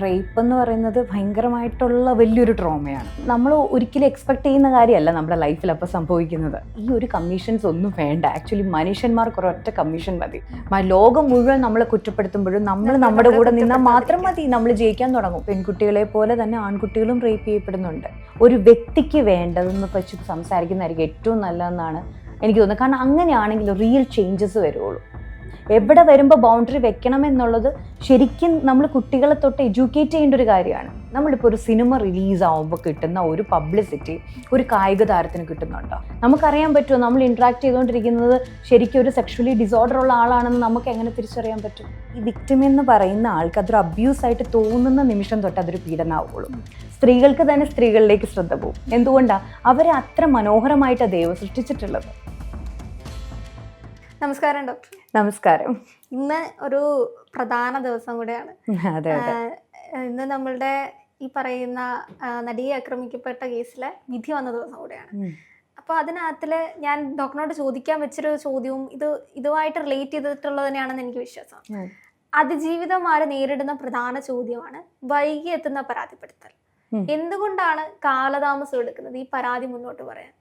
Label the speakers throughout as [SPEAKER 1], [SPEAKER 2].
[SPEAKER 1] Rape എന്ന് പറയുന്നത് ഭയങ്കരമായിട്ടുള്ള വലിയൊരു ട്രോമയാണ് നമ്മൾ ഒരിക്കലും എക്സ്പെക്ട് ചെയ്യുന്ന കാര്യമല്ല നമ്മുടെ ലൈഫിൽ അപ്പോൾ സംഭവിക്കുന്നത്. ഈ ഒരു കമ്മീഷൻസ് ഒന്നും വേണ്ട. ആക്ച്വലി മനുഷ്യന്മാർക്ക് ഒരൊറ്റ കമ്മീഷൻ മതി. ലോകം മുഴുവൻ നമ്മളെ കുറ്റപ്പെടുത്തുമ്പോഴും നമ്മൾ നമ്മുടെ കൂടെ നിന്നാൽ മാത്രം മതി. നമ്മൾ ജയിക്കാൻ തുടങ്ങും. പെൺകുട്ടികളെ പോലെ തന്നെ ആൺകുട്ടികളും റേപ്പ് ചെയ്യപ്പെടുന്നുണ്ട്. ഒരു വ്യക്തിക്ക് വേണ്ടതെന്ന് വെച്ച് സംസാരിക്കുന്നതായിരിക്കും ഏറ്റവും നല്ലതെന്നാണ് എനിക്ക് തോന്നുന്നത്. കാരണം അങ്ങനെയാണെങ്കിൽ റിയൽ ചേഞ്ചസ് വരുള്ളൂ എവിടെ വരുമ്പോൾ ബൗണ്ടറി വെക്കണം എന്നുള്ളത് ശരിക്കും നമ്മൾ കുട്ടികളെ തൊട്ട് എഡ്യൂക്കേറ്റ് ചെയ്യേണ്ട ഒരു കാര്യമാണ്. നമ്മളിപ്പോൾ ഒരു സിനിമ റിലീസ് ആവുമ്പോൾ കിട്ടുന്ന ഒരു പബ്ലിസിറ്റി ഒരു കായിക താരത്തിന് കിട്ടുന്നുണ്ടോ? നമുക്കറിയാൻ പറ്റുമോ? നമ്മൾ ഇൻട്രാക്ട് ചെയ്തുകൊണ്ടിരിക്കുന്നത് ശരിക്കും ഒരു സെക്ഷലി ഡിസോർഡർ ഉള്ള ആളാണെന്ന് നമുക്ക് എങ്ങനെ തിരിച്ചറിയാൻ പറ്റും? ഈ വിക്ടിം എന്ന് പറയുന്ന ആൾക്ക് അതൊരു അബ്യൂസ് ആയിട്ട് തോന്നുന്ന നിമിഷം തൊട്ട് അതൊരു പീഡനമാവുള്ളൂ സ്ത്രീകൾക്ക് തന്നെ സ്ത്രീകളിലേക്ക് ശ്രദ്ധ പോകും. എന്തുകൊണ്ടാണ് അവരെ അത്ര മനോഹരമായിട്ടാണ് ദൈവം സൃഷ്ടിച്ചിട്ടുള്ളത്.
[SPEAKER 2] നമസ്കാരം ഡോക്ടർ.
[SPEAKER 1] നമസ്കാരം.
[SPEAKER 2] ഇന്ന് ഒരു പ്രധാന ദിവസം കൂടെയാണ്.
[SPEAKER 1] അതെ
[SPEAKER 2] ഇന്ന് നമ്മളുടെ ഈ പറയുന്ന നടിയെ ആക്രമിക്കപ്പെട്ട കേസിലെ വിധി വന്ന ദിവസം കൂടെയാണ്.
[SPEAKER 1] അപ്പൊ
[SPEAKER 2] അപ്പോൾ അതിനകത്തിൽ ഞാൻ ഡോക്ടറിനോട് ചോദിക്കാൻ വെച്ചൊരു ചോദ്യവും ഇത് ഇതുമായിട്ട് റിലേറ്റ് ചെയ്തിട്ടുള്ളത് തന്നെയാണെന്ന് എനിക്ക് വിശ്വാസം.
[SPEAKER 1] അതിജീവിതം
[SPEAKER 2] ആര് നേരിടുന്ന പ്രധാന ചോദ്യമാണ് വൈകി എത്തുന്ന പരാതിപ്പെടുത്തൽ. എന്തുകൊണ്ടാണ് കാലതാമസം എടുക്കുന്നത്? ഈ പരാതി മുന്നോട്ട് പറയാൻ.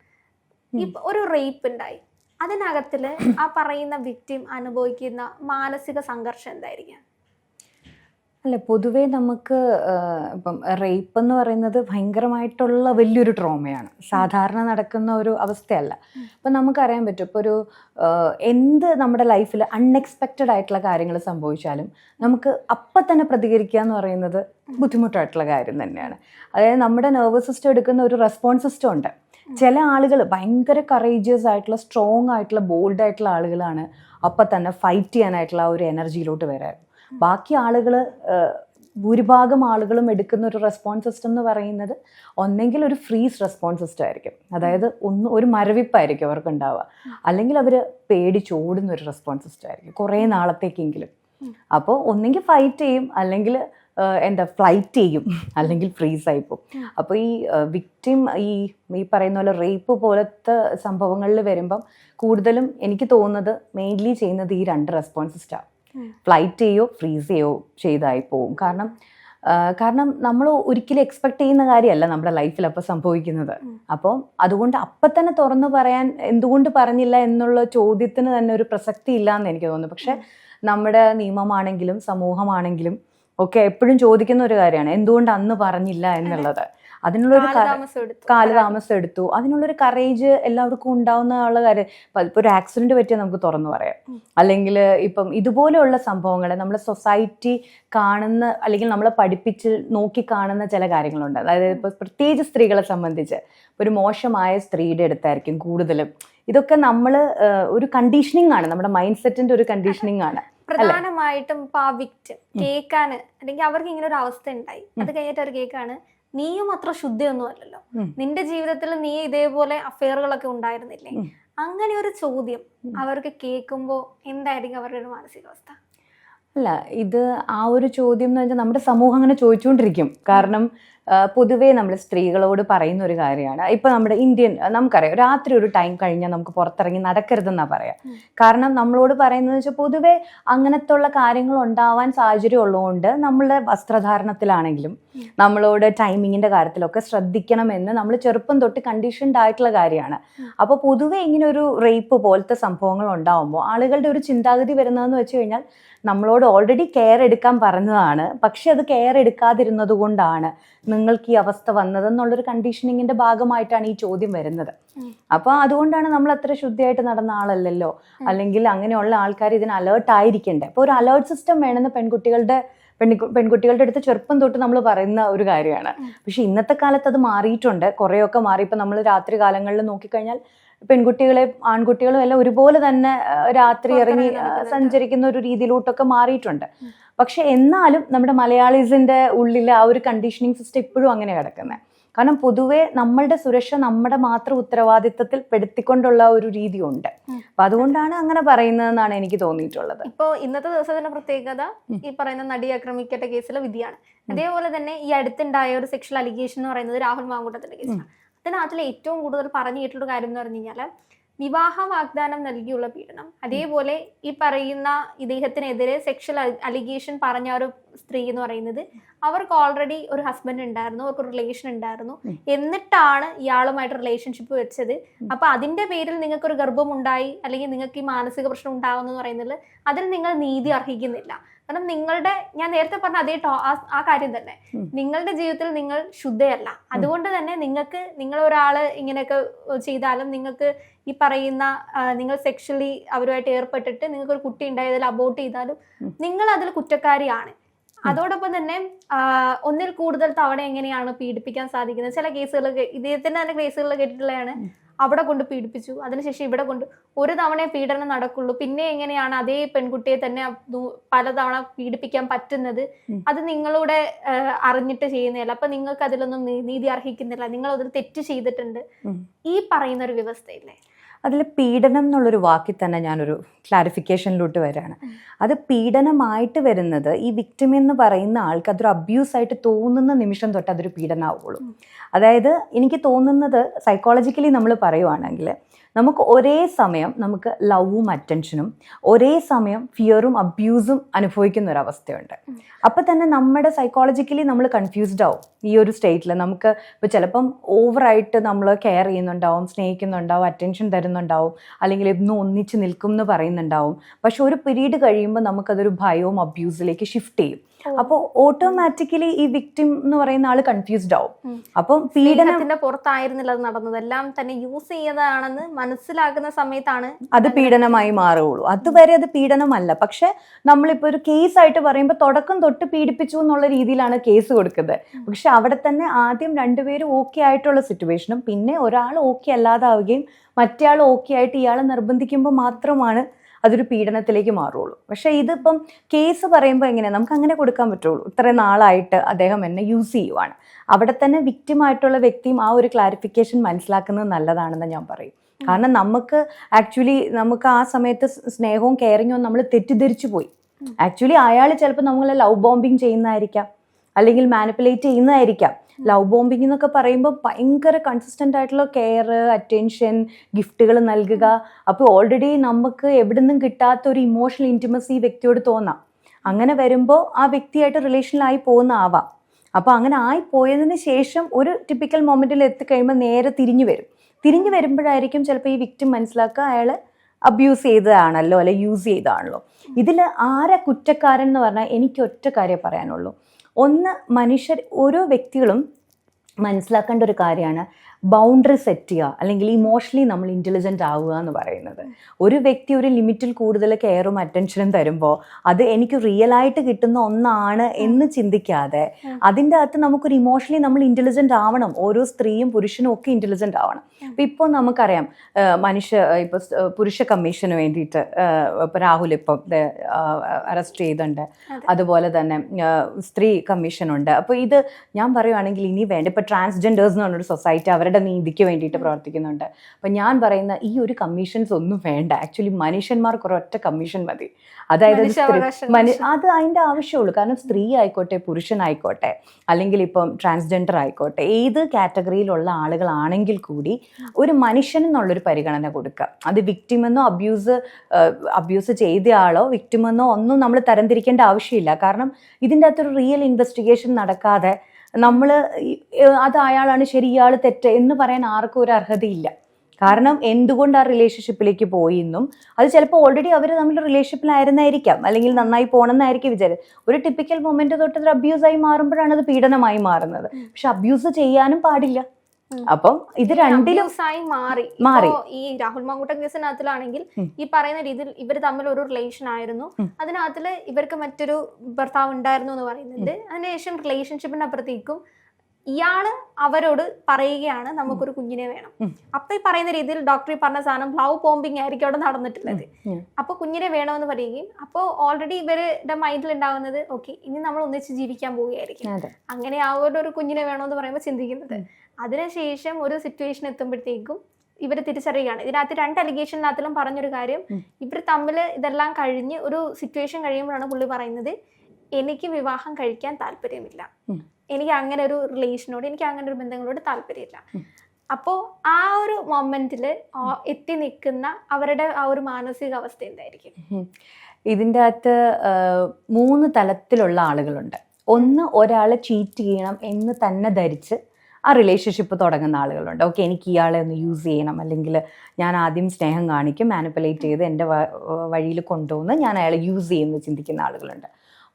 [SPEAKER 2] ഒരു റേപ്പ് ഉണ്ടായി. അതിനകത്തിൽ ആ പറയുന്ന വിക്ടിം അനുഭവിക്കുന്ന മാനസിക സംഘർഷം എന്തായിരിക്കാം?
[SPEAKER 1] അല്ല പൊതുവേ നമുക്ക് ഇപ്പം റേപ്പ് എന്ന് പറയുന്നത് ഭയങ്കരമായിട്ടുള്ള വലിയൊരു ട്രോമയാണ് സാധാരണ നടക്കുന്ന ഒരു അവസ്ഥയല്ല. അപ്പം നമുക്കറിയാൻ പറ്റും ഇപ്പോൾ ഒരു എന്ത് നമ്മുടെ ലൈഫിൽ അൺഎക്സ്പെക്റ്റഡ് ആയിട്ടുള്ള കാര്യങ്ങൾ സംഭവിച്ചാലും നമുക്ക് അപ്പം തന്നെ പ്രതികരിക്കുക എന്ന് പറയുന്നത് ബുദ്ധിമുട്ടായിട്ടുള്ള കാര്യം തന്നെയാണ്. അതായത് നമ്മുടെ നെർവസ് സിസ്റ്റം എടുക്കുന്ന ഒരു റെസ്പോൺസ് സിസ്റ്റം ഉണ്ട്. ചില ആളുകൾ ഭയങ്കര കറേജിയസ് ആയിട്ടുള്ള സ്ട്രോങ് ആയിട്ടുള്ള ബോൾഡ് ആയിട്ടുള്ള ആളുകളാണ് അപ്പം തന്നെ ഫൈറ്റ് ചെയ്യാനായിട്ടുള്ള ആ ഒരു എനർജിയിലോട്ട് വരാറ്. ബാക്കി ആളുകൾ ഭൂരിഭാഗം ആളുകളും എടുക്കുന്ന ഒരു റെസ്പോൺസ് സിസ്റ്റം എന്ന് പറയുന്നത് ഒന്നെങ്കിൽ ഒരു ഫ്രീസ് റെസ്പോൺസ് സിസ്റ്റം ആയിരിക്കും. അതായത് ഒന്ന് ഒരു മരവിപ്പായിരിക്കും അവർക്ക് ഉണ്ടാവുക അല്ലെങ്കിൽ അവർ പേടിച്ചോടുന്ന ഒരു റെസ്പോൺസ് സിസ്റ്റം ആയിരിക്കും കുറേ നാളത്തേക്കെങ്കിലും. അപ്പോൾ ഒന്നെങ്കിൽ ഫൈറ്റ് ചെയ്യും അല്ലെങ്കിൽ എന്താ ഫ്ലൈറ്റ് ചെയ്യും അല്ലെങ്കിൽ ഫ്രീസ് ആയി പോകും അപ്പോൾ ഈ വിക്ടിം ഈ ഈ പറയുന്ന പോലെ റേപ്പ് പോലത്തെ സംഭവങ്ങളിൽ വരുമ്പം കൂടുതലും എനിക്ക് തോന്നുന്നത് മെയിൻലി ചെയ്യുന്നത് ഈ രണ്ട് റെസ്പോൺസ് സിസ്റ്റമാണ് ഫ്ലൈറ്റ് ചെയ്യോ ഫ്രീസ് ചെയ്യോ ചെയ്തായി പോവും. കാരണം കാരണം നമ്മൾ ഒരിക്കലും എക്സ്പെക്ട് ചെയ്യുന്ന കാര്യമല്ല നമ്മുടെ ലൈഫിൽ അപ്പോൾ സംഭവിക്കുന്നത്. അപ്പോൾ അതുകൊണ്ട് അപ്പം തന്നെ തുറന്നു പറയാൻ എന്തുകൊണ്ട് പറഞ്ഞില്ല എന്നുള്ള ചോദ്യത്തിന് തന്നെ ഒരു പ്രസക്തി ഇല്ല എന്ന് എനിക്ക് തോന്നുന്നു. പക്ഷെ നമ്മുടെ നിയമമാണെങ്കിലും സമൂഹമാണെങ്കിലും ഒക്കെ എപ്പോഴും ചോദിക്കുന്ന ഒരു കാര്യമാണ്. എന്തുകൊണ്ട് അന്ന് പറഞ്ഞില്ല എന്നുള്ളത്. അതിനുള്ളൊരു
[SPEAKER 2] കാലതാമസം എടുത്തു.
[SPEAKER 1] അതിനുള്ളൊരു കറേജ് എല്ലാവർക്കും ഉണ്ടാവുന്ന കാര്യം. ഇപ്പം ഇപ്പോൾ ഒരു ആക്സിഡന്റ് പറ്റിയാൽ നമുക്ക് തുറന്നു പറയാം. അല്ലെങ്കിൽ ഇപ്പം ഇതുപോലെയുള്ള സംഭവങ്ങളെ നമ്മളെ സൊസൈറ്റി കാണുന്ന അല്ലെങ്കിൽ നമ്മളെ പഠിപ്പിച്ച് നോക്കി കാണുന്ന ചില കാര്യങ്ങളുണ്ട്. അതായത് ഇപ്പോൾ പ്രത്യേകിച്ച് സ്ത്രീകളെ സംബന്ധിച്ച് ഒരു മോശമായ സ്ത്രീയുടെ അടുത്തായിരിക്കും കൂടുതലും. ഇതൊക്കെ നമ്മൾ ഒരു കണ്ടീഷനിങ് ആണ്. നമ്മുടെ മൈൻഡ് സെറ്റിന്റെ ഒരു കണ്ടീഷനിങ് ആണ്.
[SPEAKER 2] പ്രധാനമായിട്ടും ഇപ്പൊ ആ കേൾക്കാന് അല്ലെങ്കിൽ അവർക്ക് ഇങ്ങനെ ഒരു അവസ്ഥ ഉണ്ടായി. അത് കഴിഞ്ഞിട്ട് അവർ കേൾക്കാണ് നീയും അത്ര ശുദ്ധിയൊന്നും അല്ലല്ലോ നിന്റെ ജീവിതത്തിൽ നീ ഇതേപോലെ അഫെയറുകളൊക്കെ ഉണ്ടായിരുന്നില്ലേ? അങ്ങനെ ഒരു ചോദ്യം അവർക്ക് കേൾക്കുമ്പോൾ എന്തായിരിക്കും അവരുടെ ഒരു മാനസികാവസ്ഥ?
[SPEAKER 1] അല്ല ഇത് ആ ഒരു ചോദ്യം എന്ന് വെച്ചാൽ നമ്മുടെ സമൂഹം അങ്ങനെ ചോദിച്ചുകൊണ്ടിരിക്കും. കാരണം പൊതുവെ നമ്മൾ സ്ത്രീകളോട് പറയുന്ന ഒരു കാര്യമാണ്. ഇപ്പൊ നമ്മുടെ ഇന്ത്യൻ നമുക്കറിയാം രാത്രി ഒരു ടൈം കഴിഞ്ഞാൽ നമുക്ക് പുറത്തിറങ്ങി നടക്കരുതെന്നാ പറയാം. കാരണം നമ്മളോട് പറയുന്നത് വെച്ചാൽ പൊതുവേ അങ്ങനത്തെ ഉള്ള കാര്യങ്ങൾ ഉണ്ടാവാൻ സാഹചര്യം ഉള്ളതുകൊണ്ട് നമ്മളുടെ വസ്ത്രധാരണത്തിലാണെങ്കിലും നമ്മളോട് ടൈമിങ്ങിന്റെ കാര്യത്തിലൊക്കെ ശ്രദ്ധിക്കണമെന്ന് നമ്മൾ ചെറുപ്പം തൊട്ട് കണ്ടീഷൻഡ് ആയിട്ടുള്ള കാര്യമാണ്.
[SPEAKER 2] അപ്പൊ
[SPEAKER 1] അപ്പോൾ പൊതുവെ ഇങ്ങനെ ഒരു റേപ്പ് പോലത്തെ സംഭവങ്ങൾ ഉണ്ടാവുമ്പോൾ ആളുകളുടെ ഒരു ചിന്താഗതി വരുന്നതെന്ന് വെച്ച് കഴിഞ്ഞാൽ നമ്മളോട് ഓൾറെഡി കെയർ എടുക്കാൻ പറഞ്ഞതാണ്. പക്ഷെ അത് കെയർ എടുക്കാതിരുന്നത് കൊണ്ടാണ് നിങ്ങൾക്ക് ഈ അവസ്ഥ വന്നതെന്നുള്ളൊരു കണ്ടീഷനിങ്ങിന്റെ ഭാഗമായിട്ടാണ് ഈ ചോദ്യം വരുന്നത്.
[SPEAKER 2] അപ്പൊ
[SPEAKER 1] അപ്പോൾ അതുകൊണ്ടാണ് നമ്മൾ അത്ര ശുദ്ധിയായിട്ട് നടന്ന ആളല്ലല്ലോ? അല്ലെങ്കിൽ അങ്ങനെയുള്ള ആൾക്കാർ ഇതിന് അലേർട്ട് ആയിരിക്കണ്ടേ? അപ്പോൾ ഒരു അലേർട്ട് സിസ്റ്റം വേണമെന്ന് പെൺകുട്ടികളുടെ പെണ്ണി പെൺകുട്ടികളുടെ അടുത്ത് ചെറുപ്പം തൊട്ട് നമ്മൾ പറയുന്ന ഒരു കാര്യമാണ്. പക്ഷെ ഇന്നത്തെ കാലത്ത് അത് മാറിയിട്ടുണ്ട്. കുറേയൊക്കെ മാറി. ഇപ്പം നമ്മൾ രാത്രി കാലങ്ങളിൽ നോക്കിക്കഴിഞ്ഞാൽ പെൺകുട്ടികളെ ആൺകുട്ടികളും എല്ലാം ഒരുപോലെ തന്നെ രാത്രി ഇറങ്ങി. സഞ്ചരിക്കുന്ന ഒരു രീതിയിലോട്ടൊക്കെ മാറിയിട്ടുണ്ട്. പക്ഷെ എന്നാലും നമ്മുടെ മലയാളീസിന്റെ ഉള്ളിൽ ആ ഒരു കണ്ടീഷനിങ് സിസ്റ്റം ഇപ്പോഴും അങ്ങനെ കിടക്കുന്നത് കാരണം പൊതുവെ നമ്മളുടെ സുരക്ഷ നമ്മുടെ മാത്രം ഉത്തരവാദിത്തത്തിൽ പെടുത്തിക്കൊണ്ടുള്ള ഒരു രീതിയുണ്ട്. അപ്പൊ അതുകൊണ്ടാണ് അങ്ങനെ പറയുന്നതെന്നാണ് എനിക്ക് തോന്നിയിട്ടുള്ളത്.
[SPEAKER 2] ഇപ്പോ ഇന്നത്തെ ദിവസത്തിന്റെ പ്രത്യേകത ഈ പറയുന്ന നടി ആക്രമിക്കട്ട കേസിലെ വിധിയാണ്. അതേപോലെ തന്നെ ഈ അടുത്തുണ്ടായ ഒരു സെക്ഷൽ അലിഗേഷൻ എന്ന് പറയുന്നത് രാഹുൽ മാങ്കൂട്ടത്തിന്റെ കേസാണ് അതിനകത്തിൽ ഏറ്റവും കൂടുതൽ പറഞ്ഞു കേട്ടിട്ടുള്ള കാര്യം എന്ന് പറഞ്ഞു കഴിഞ്ഞാൽ വിവാഹ വാഗ്ദാനം നൽകിയുള്ള പീഡനം. അതേപോലെ ഈ പറയുന്ന ഇദ്ദേഹത്തിനെതിരെ സെക്ഷൽ അലിഗേഷൻ പറഞ്ഞ ഒരു സ്ത്രീ എന്ന് പറയുന്നത് അവർക്ക് ഓൾറെഡി ഒരു ഹസ്ബൻഡ് ഉണ്ടായിരുന്നു അവർക്ക് ഒരു റിലേഷൻ ഉണ്ടായിരുന്നു. എന്നിട്ടാണ് ഇയാളുമായിട്ട് റിലേഷൻഷിപ്പ് വെച്ചത്. അപ്പൊ അതിന്റെ പേരിൽ നിങ്ങൾക്ക് ഒരു ഗർഭം ഉണ്ടായി അല്ലെങ്കിൽ നിങ്ങൾക്ക് ഈ മാനസിക പ്രശ്നം ഉണ്ടാകുന്നു പറയുന്നത് അതിൽ നിങ്ങൾ നീതി അർഹിക്കുന്നില്ല. കാരണം നിങ്ങളുടെ ഞാൻ നേരത്തെ പറഞ്ഞ അതേ ടോ ആ- കാര്യം തന്നെ. നിങ്ങളുടെ ജീവിതത്തിൽ നിങ്ങൾ ശുദ്ധയല്ല. അതുകൊണ്ട് തന്നെ നിങ്ങൾക്ക് നിങ്ങൾ ഒരാൾ ഇങ്ങനെയൊക്കെ ചെയ്താലും നിങ്ങൾക്ക് ഈ പറയുന്ന നിങ്ങൾ സെക്ഷലി അവരുമായിട്ട് ഏർപ്പെട്ടിട്ട് നിങ്ങൾക്ക് ഒരു കുട്ടി ഉണ്ടായതിൽ അബോട്ട് ചെയ്താലും നിങ്ങൾ അതിൽ കുറ്റക്കാരിയാണ്. അതോടൊപ്പം തന്നെ ഒന്നിൽ കൂടുതൽ തവണ എങ്ങനെയാണ് പീഡിപ്പിക്കാൻ സാധിക്കുന്നത്? ചില കേസുകൾ ഇദ്ദേഹത്തിന്റെ തന്നെ കേസുകൾ കേട്ടിട്ടുള്ളതാണ്. അവിടെ കൊണ്ട് പീഡിപ്പിച്ചു. അതിനുശേഷം ഇവിടെ കൊണ്ട് ഒരു തവണ പീഡനം നടക്കുള്ളൂ. പിന്നെ എങ്ങനെയാണ് അതേ പെൺകുട്ടിയെ തന്നെ പലതവണ പീഡിപ്പിക്കാൻ പറ്റുന്നത്? അത് നിങ്ങളുടെ അറിഞ്ഞിട്ട് ചെയ്യുന്നതല്ല. അപ്പൊ നിങ്ങൾക്ക് അതിലൊന്നും നീതി അർഹിക്കുന്നില്ല. നിങ്ങൾ അതിൽ തെറ്റ് ചെയ്തിട്ടുണ്ട്. ഈ പറയുന്ന ഒരു വ്യവസ്ഥയില്ലേ?
[SPEAKER 1] അതിൽ പീഡനം എന്നുള്ളൊരു വാക്കിൽ തന്നെ ഞാനൊരു ക്ലാരിഫിക്കേഷനിലോട്ട് വരികയാണ്. അത് പീഡനമായിട്ട് വരുന്നത് ഈ വിക്ടിം എന്ന് പറയുന്ന ആൾക്ക് അതൊരു അബ്യൂസായിട്ട് തോന്നുന്ന നിമിഷം തൊട്ട് അതൊരു പീഡനമാവുള്ളൂ. അതായത് എനിക്ക് തോന്നുന്നത് സൈക്കോളജിക്കലി നമ്മൾ പറയുവാണെങ്കിൽ നമുക്ക് ഒരേ സമയം നമുക്ക് ലവും അറ്റൻഷനും ഒരേ സമയം ഫിയറും അബ്യൂസും അനുഭവിക്കുന്ന ഒരു അവസ്ഥയുണ്ട്. അപ്പം തന്നെ നമ്മുടെ സൈക്കോളജിക്കലി നമ്മൾ കൺഫ്യൂസ്ഡ് ആവും ഈ ഒരു സ്റ്റേറ്റിൽ നമുക്ക് ഇപ്പോൾ ചിലപ്പം ഓവറായിട്ട് നമ്മൾ കെയർ ചെയ്യുന്നുണ്ടാവും സ്നേഹിക്കുന്നുണ്ടാവും അറ്റൻഷൻ തരുന്നുണ്ടാവും അല്ലെങ്കിൽ ഇന്ന് ഒന്നിച്ച് നിൽക്കും എന്ന് പറയുന്നുണ്ടാവും. പക്ഷെ ഒരു പീരീഡ് കഴിയുമ്പോൾ നമുക്കതൊരു ഭയവും അബ്യൂസിലേക്ക് ഷിഫ്റ്റ് ചെയ്യും. അപ്പോൾ ഓട്ടോമാറ്റിക്കലി ഈ വിക്ടിം എന്ന് പറയുന്ന ആൾ കൺഫ്യൂസ്ഡ് ആവും. അപ്പം
[SPEAKER 2] പീഡനത്തിന്റെ പുറത്തായിരുന്നില്ല അത് നടന്നത്. എല്ലാം തന്നെ യൂസ് ചെയ്യുന്നതാണെന്ന് മനസ്സിലാക്കുന്ന സമയത്താണ്
[SPEAKER 1] അത് പീഡനമായി മാറുകയുള്ളൂ. അതുവരെ അത് പീഡനമല്ല. പക്ഷെ നമ്മളിപ്പോ ഒരു കേസ് ആയിട്ട് പറയുമ്പോൾ തുടക്കം തൊട്ട് പീഡിപ്പിച്ചു എന്നുള്ള രീതിയിലാണ് കേസ് കൊടുക്കുന്നത്. പക്ഷെ അവിടെ തന്നെ ആദ്യം രണ്ടുപേരും ഓക്കെ ആയിട്ടുള്ള സിറ്റുവേഷനും പിന്നെ ഒരാൾ ഓക്കെ അല്ലാതാവുകയും മറ്റേ ആൾ ഓക്കെ ആയിട്ട് ഇയാളെ നിർബന്ധിക്കുമ്പോൾ മാത്രമാണ് അതൊരു പീഡനത്തിലേക്ക് മാറുള്ളൂ. പക്ഷേ ഇതിപ്പം കേസ് പറയുമ്പോൾ എങ്ങനെയാണ് നമുക്ക് അങ്ങനെ കൊടുക്കാൻ പറ്റുള്ളൂ. ഇത്രയും നാളായിട്ട് അദ്ദേഹം എന്നെ യൂസ് ചെയ്യുവാണ്. അവിടെ തന്നെ വിക്റ്റിമായിട്ടുള്ള വ്യക്തിയും ആ ഒരു ക്ലാരിഫിക്കേഷൻ മനസ്സിലാക്കുന്നത് നല്ലതാണെന്ന് ഞാൻ പറയും. കാരണം നമുക്ക് ആക്ച്വലി നമുക്ക് ആ സമയത്ത് സ്നേഹവും കെയറിങ്ങും നമ്മൾ തെറ്റിദ്ധരിച്ചു പോയി. ആക്ച്വലി അയാൾ ചിലപ്പോൾ നമ്മളെ ലവ് ബോംബിങ് ചെയ്യുന്നതായിരിക്കാം. അല്ലെങ്കിൽ മാനിപ്പുലേറ്റ് ചെയ്യുന്നതായിരിക്കാം. ലവ് ബോംബിംഗ് എന്നൊക്കെ പറയുമ്പോൾ ഭയങ്കര കൺസിസ്റ്റന്റ് ആയിട്ടുള്ള കെയർ അറ്റൻഷൻ ഗിഫ്റ്റുകൾ നൽകുക. അപ്പോൾ ഓൾറെഡി നമുക്ക് എവിടെ നിന്നും കിട്ടാത്ത ഒരു ഇമോഷണൽ ഇന്റിമസി വ്യക്തിയോട് തോന്നാം. അങ്ങനെ വരുമ്പോൾ ആ വ്യക്തിയായിട്ട് റിലേഷനിലായി പോകുന്ന ആവാം. അപ്പോൾ അങ്ങനെ ആയി പോയതിന് ശേഷം ഒരു ടിപ്പിക്കൽ മൊമെന്റിൽ എത്തിക്കഴിയുമ്പോൾ നേരെ തിരിഞ്ഞു വരും. തിരിഞ്ഞു വരുമ്പോഴായിരിക്കും ചിലപ്പോൾ ഈ വിക്ടിം മനസ്സിലാക്കുക അയാൾ അബ്യൂസ് ചെയ്തതാണല്ലോ അല്ലെ യൂസ് ചെയ്തതാണല്ലോ. ഇതിൽ ആരെ കുറ്റക്കാരൻ എന്ന് പറഞ്ഞാൽ എനിക്ക് ഒറ്റ കാര്യം പറയാനുള്ളൂ. ഒന്ന് മനുഷ്യർ ഓരോ വ്യക്തികളും മനസ്സിലാക്കേണ്ട ഒരു കാര്യമാണ്. ബൗണ്ടറി സെറ്റ് ചെയ്യുക അല്ലെങ്കിൽ ഇമോഷണലി നമ്മൾ ഇന്റലിജന്റ് ആവുക എന്ന് പറയുന്നത്. ഒരു വ്യക്തി ഒരു ലിമിറ്റിൽ കൂടുതൽ കെയറും അറ്റൻഷനും തരുമ്പോൾ അത് എനിക്ക് റിയൽ ആയിട്ട് കിട്ടുന്ന ഒന്നാണ് എന്ന് ചിന്തിക്കാതെ. അതിന്റെ അകത്ത് നമുക്കൊരു ഇമോഷണലി നമ്മൾ ഇന്റലിജന്റ് ആവണം. ഓരോ സ്ത്രീയും പുരുഷനും ഒക്കെ ഇന്റലിജന്റ് ആവണം. അപ്പം ഇപ്പോൾ നമുക്കറിയാം മനുഷ്യ ഇപ്പോൾ പുരുഷ കമ്മീഷന് വേണ്ടിയിട്ട് ഇപ്പോൾ രാഹുൽ ഇപ്പം അറസ്റ്റ് ചെയ്തിട്ടുണ്ട്. അതുപോലെ തന്നെ സ്ത്രീ കമ്മീഷനുണ്ട്. അപ്പോൾ ഇത് ഞാൻ പറയുവാണെങ്കിൽ ഇനി വേണ്ട. ഇപ്പോൾ ട്രാൻസ്ജെൻഡേഴ്സ് എന്ന് പറഞ്ഞൊരു സൊസൈറ്റി അവരുടെ നീതിക്ക് വേണ്ടിയിട്ട് പ്രവർത്തിക്കുന്നുണ്ട്. അപ്പം ഞാൻ പറയുന്ന ഈ ഒരു കമ്മീഷൻസ് ഒന്നും വേണ്ട. ആക്ച്വലി മനുഷ്യന്മാർക്ക് ഒരൊറ്റ കമ്മീഷൻ മതി. അതായത് അത് അതിന്റെ ആവശ്യമുള്ളൂ. കാരണം സ്ത്രീ ആയിക്കോട്ടെ പുരുഷനായിക്കോട്ടെ അല്ലെങ്കിൽ ഇപ്പം ട്രാൻസ്ജെൻഡർ ആയിക്കോട്ടെ ഏത് കാറ്റഗറിയിലുള്ള ആളുകളാണെങ്കിൽ കൂടി ഒരു മനുഷ്യൻ എന്നുള്ളൊരു പരിഗണന കൊടുക്കുക. അത് വിക്ടിമെന്നോ അബ്യൂസ് അബ്യൂസ് ചെയ്ത ആളോ വിക്ടിമെന്നോ ഒന്നും നമ്മൾ തരംതിരിക്കേണ്ട ആവശ്യമില്ല. കാരണം ഇതിന്റെ അകത്തൊരു റിയൽ ഇൻവെസ്റ്റിഗേഷൻ നടക്കാതെ നമ്മൾ അത് അയാളാണ് ശരി ഇയാൾ തെറ്റ് എന്ന് പറയാൻ ആർക്കും ഒരു അർഹതയില്ല. കാരണം എന്തുകൊണ്ട് ആ റിലേഷൻഷിപ്പിലേക്ക് പോയി എന്നും അത് ചിലപ്പോൾ ഓൾറെഡി അവർ തമ്മിൽ റിലേഷൻഷിപ്പിലായിരുന്നായിരിക്കാം അല്ലെങ്കിൽ നന്നായി പോകണമെന്നായിരിക്കും വിചാരം. ഒരു ടിപ്പിക്കൽ മൊമെന്റ് തൊട്ട് അത് അബ്യൂസ് ആയി മാറുമ്പോഴാണ് അത് പീഡനമായി മാറുന്നത്. പക്ഷെ അബ്യൂസ് ചെയ്യാനും പാടില്ല. അപ്പം ഇത് രണ്ടിലും
[SPEAKER 2] സായി മാറി.
[SPEAKER 1] മാറി.
[SPEAKER 2] ഈ രാഹുൽ മാങ്കൂട്ട കേസിനകത്തിലാണെങ്കിൽ. ഈ പറയുന്ന രീതിയിൽ ഇവർ തമ്മിൽ ഒരു റിലേഷൻ ആയിരുന്നു. അതിനകത്തിൽ ഇവർക്ക് മറ്റൊരു ഭർത്താവ് ഉണ്ടായിരുന്നു എന്ന് പറയുന്നുണ്ട്. അതിനുശേഷം റിലേഷൻഷിപ്പിന്റെ അപ്പുറത്തേക്കും ഇയാൾ അവരോട് പറയുകയാണ് നമുക്കൊരു കുഞ്ഞിനെ വേണം. അപ്പൊ ഈ പറയുന്ന രീതിയിൽ ഡോക്ടർ പറഞ്ഞ സാധനം ലവ് ബോംബിംഗ് ആയിരിക്കും അവിടെ നടന്നിട്ടുള്ളത്. അപ്പൊ കുഞ്ഞിനെ വേണമെന്ന് പറയുകയും അപ്പോൾ ഓൾറെഡി ഇവരുടെ മൈൻഡിൽ ഉണ്ടാവുന്നത് ഓക്കെ ഇനി നമ്മൾ ഒന്നിച്ച് ജീവിക്കാൻ പോവുകയായിരിക്കും. അങ്ങനെ ആ ഒരു ഒരു കുഞ്ഞിനെ വേണമെന്ന് പറയുമ്പോൾ ചിന്തിക്കുന്നത്. അതിനുശേഷം ഒരു സിറ്റുവേഷൻ എത്തുമ്പോഴത്തേക്കും ഇവർ തിരിച്ചറിയുകയാണ് ഇതിനകത്ത് രണ്ട് അലിഗേഷനകത്തിലും പറഞ്ഞൊരു കാര്യം. ഇവർ തമ്മിൽ ഇതെല്ലാം കഴിഞ്ഞ് ഒരു സിറ്റുവേഷൻ കഴിയുമ്പോഴാണ് പുള്ളി പറയുന്നത് എനിക്ക് വിവാഹം കഴിക്കാൻ താല്പര്യമില്ല. എനിക്ക് അങ്ങനെ ഒരു റിലേഷനോട് എനിക്ക് അങ്ങനെ ഒരു ബന്ധങ്ങളോട് താല്പര്യമില്ല. അപ്പോൾ ആ ഒരു മൊമെന്റിൽ എത്തി നിൽക്കുന്ന അവരുടെ ആ ഒരു മാനസികാവസ്ഥ എന്തായിരിക്കും
[SPEAKER 1] ഉം. ഇതിന്റെ അകത്ത് മൂന്ന് തലത്തിലുള്ള ആളുകളുണ്ട് ഒന്ന് ഒരാളെ ചീറ്റ് ചെയ്യണം എന്ന് തന്നെ ധരിച്ച് ആ റിലേഷൻഷിപ്പ് തുടങ്ങുന്ന ആളുകളുണ്ട്. ഓക്കെ എനിക്ക് ഇയാളെ ഒന്ന് യൂസ് ചെയ്യണം. അല്ലെങ്കിൽ ഞാൻ ആദ്യം സ്നേഹം കാണിക്കും മാനിപ്പുലേറ്റ് ചെയ്ത് എന്റെ വഴിയിൽ കൊണ്ടുവന്ന് ഞാൻ അയാളെ യൂസ് ചെയ്യുമെന്ന് ചിന്തിക്കുന്ന ആളുകളുണ്ട്.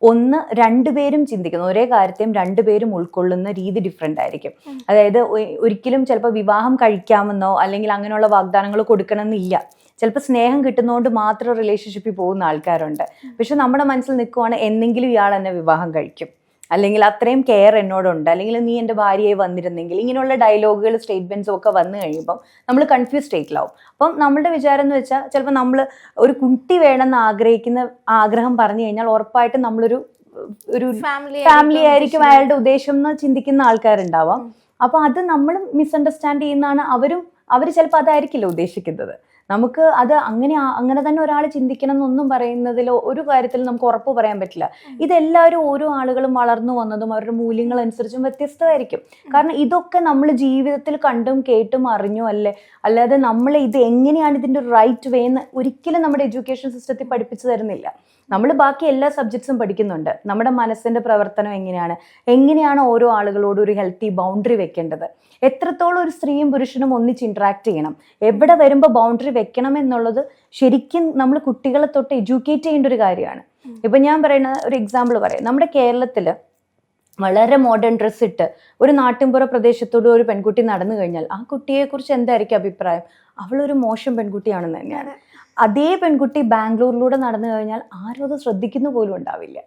[SPEAKER 1] ഒന്ന് രണ്ടുപേരും ചിന്തിക്കുന്നു. ഒരേ കാര്യത്തെയും രണ്ടുപേരും ഉൾക്കൊള്ളുന്ന രീതി ഡിഫറെന്റ് ആയിരിക്കും. അതായത് ഒരിക്കലും ചിലപ്പോൾ വിവാഹം കഴിക്കാമെന്നോ അല്ലെങ്കിൽ അങ്ങനെയുള്ള വാഗ്ദാനങ്ങൾ കൊടുക്കണമെന്നില്ല. ചിലപ്പോൾ സ്നേഹം കിട്ടുന്നതുകൊണ്ട് മാത്രം റിലേഷൻഷിപ്പിൽ പോകുന്ന ആൾക്കാരുണ്ട്. പക്ഷെ നമ്മുടെ മനസ്സിൽ നിൽക്കുവാണ് എന്തെങ്കിലും ഇയാൾ എന്നെ വിവാഹം കഴിക്കും. അല്ലെങ്കിൽ അത്രയും കെയർ എന്നോടുണ്ട്. അല്ലെങ്കിൽ നീ എന്റെ ഭാര്യയായി വന്നിരുന്നെങ്കിൽ ഇങ്ങനെയുള്ള ഡയലോഗുകൾ സ്റ്റേറ്റ്മെന്റ്സും ഒക്കെ വന്നു കഴിയുമ്പം നമ്മൾ കൺഫ്യൂസ് സ്റ്റേറ്റിലാവും അപ്പം നമ്മളുടെ വിചാരം എന്ന് വെച്ചാൽ ചിലപ്പോൾ നമ്മൾ ഒരു കുട്ടി വേണമെന്ന് ആഗ്രഹിക്കുന്ന ആഗ്രഹം പറഞ്ഞു കഴിഞ്ഞാൽ ഉറപ്പായിട്ടും നമ്മളൊരു ഒരു
[SPEAKER 2] ഫാമിലി
[SPEAKER 1] ഫാമിലി ആയിരിക്കും അയാളുടെ ഉദ്ദേശം എന്ന് ചിന്തിക്കുന്ന ആൾക്കാരുണ്ടാവാം.
[SPEAKER 2] അപ്പം
[SPEAKER 1] അപ്പൊ അത് നമ്മൾ മിസ്അണ്ടർസ്റ്റാൻഡ് ചെയ്യുന്നതാണ് അവരും അവർ ചിലപ്പോൾ അതായിരിക്കില്ല ഉദ്ദേശിക്കുന്നത്. നമുക്ക് അത് അങ്ങനെ അങ്ങനെ തന്നെ ഒരാൾ ചിന്തിക്കണം എന്നൊന്നും പറയുന്നതിലോ ഒരു കാര്യത്തിൽ നമുക്ക് ഉറപ്പ് പറയാൻ പറ്റില്ല. ഇതെല്ലാവരും ഓരോ ആളുകളും വളർന്നു വന്നതും അവരുടെ മൂല്യങ്ങൾ അനുസരിച്ചും വ്യത്യസ്തമായിരിക്കും. കാരണം ഇതൊക്കെ നമ്മൾ ജീവിതത്തിൽ കണ്ടും കേട്ടും അറിഞ്ഞു അല്ലേ? അല്ലാതെ നമ്മൾ ഇത് എങ്ങനെയാണ് ഇതിന്റെ റൈറ്റ് വേ എന്ന് ഒരിക്കലും നമ്മുടെ എഡ്യൂക്കേഷൻ സിസ്റ്റത്തിൽ പഠിപ്പിച്ചു തരുന്നില്ല. നമ്മൾ ബാക്കി എല്ലാ സബ്ജക്ട്സും പഠിക്കുന്നുണ്ട്. നമ്മുടെ മനസ്സിന്റെ പ്രവർത്തനം എങ്ങനെയാണ്? എങ്ങനെയാണ് ഓരോ ആളുകളോടും ഒരു ഹെൽത്തി ബൗണ്ടറി വെക്കേണ്ടത്? എത്രത്തോളം ഒരു സ്ത്രീയും പുരുഷനും ഒന്നിച്ച് ഇൻട്രാക്ട് ചെയ്യണം? എവിടെ വരുമ്പോൾ ബൗണ്ടറി വെക്കണം എന്നുള്ളത് ശരിക്കും നമ്മൾ കുട്ടികളെ തൊട്ട് എഡ്യൂക്കേറ്റ് ചെയ്യേണ്ട ഒരു കാര്യമാണ്. ഇപ്പം ഞാൻ പറയുന്ന ഒരു എക്സാമ്പിൾ പറയാം. നമ്മുടെ കേരളത്തിൽ വളരെ മോഡേൺ ഡ്രസ്സ് ഇട്ട് ഒരു നാട്ടിൻപുറ പ്രദേശത്തോട് ഒരു പെൺകുട്ടി നടന്നു കഴിഞ്ഞാൽ ആ കുട്ടിയെക്കുറിച്ച് എന്തായിരിക്കും അഭിപ്രായം? അവളൊരു മോശം പെൺകുട്ടിയാണെന്ന് തന്നെയാണ്. അതേ പെൺകുട്ടി ബാംഗ്ലൂരിലൂടെ നടന്നു കഴിഞ്ഞാൽ ആരും അത് ശ്രദ്ധിക്കുന്ന പോലും ഉണ്ടാവില്ല.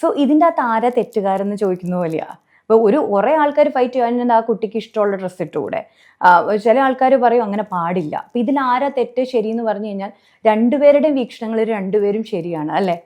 [SPEAKER 1] സോ ഇതിന്റെ അകത്ത് ആരാ തെറ്റുകാരെന്ന് ചോദിക്കുന്ന പോലെയാ. അപ്പോൾ ഒരു കുറേ ആൾക്കാർ ഫൈറ്റ് ചെയ്യാനുണ്ട് ആ കുട്ടിക്ക് ഇഷ്ടമുള്ള ഡ്രസ്സ് ഇട്ടുകൂടെ. ചില ആൾക്കാർ പറയും അങ്ങനെ പാടില്ല. അപ്പം ഇതിൽ ആരാ തെറ്റ് ശരി എന്ന് പറഞ്ഞു കഴിഞ്ഞാൽ രണ്ടുപേരുടെയും വീക്ഷണങ്ങൾ രണ്ടുപേരും ശരിയാണ് അല്ലേ?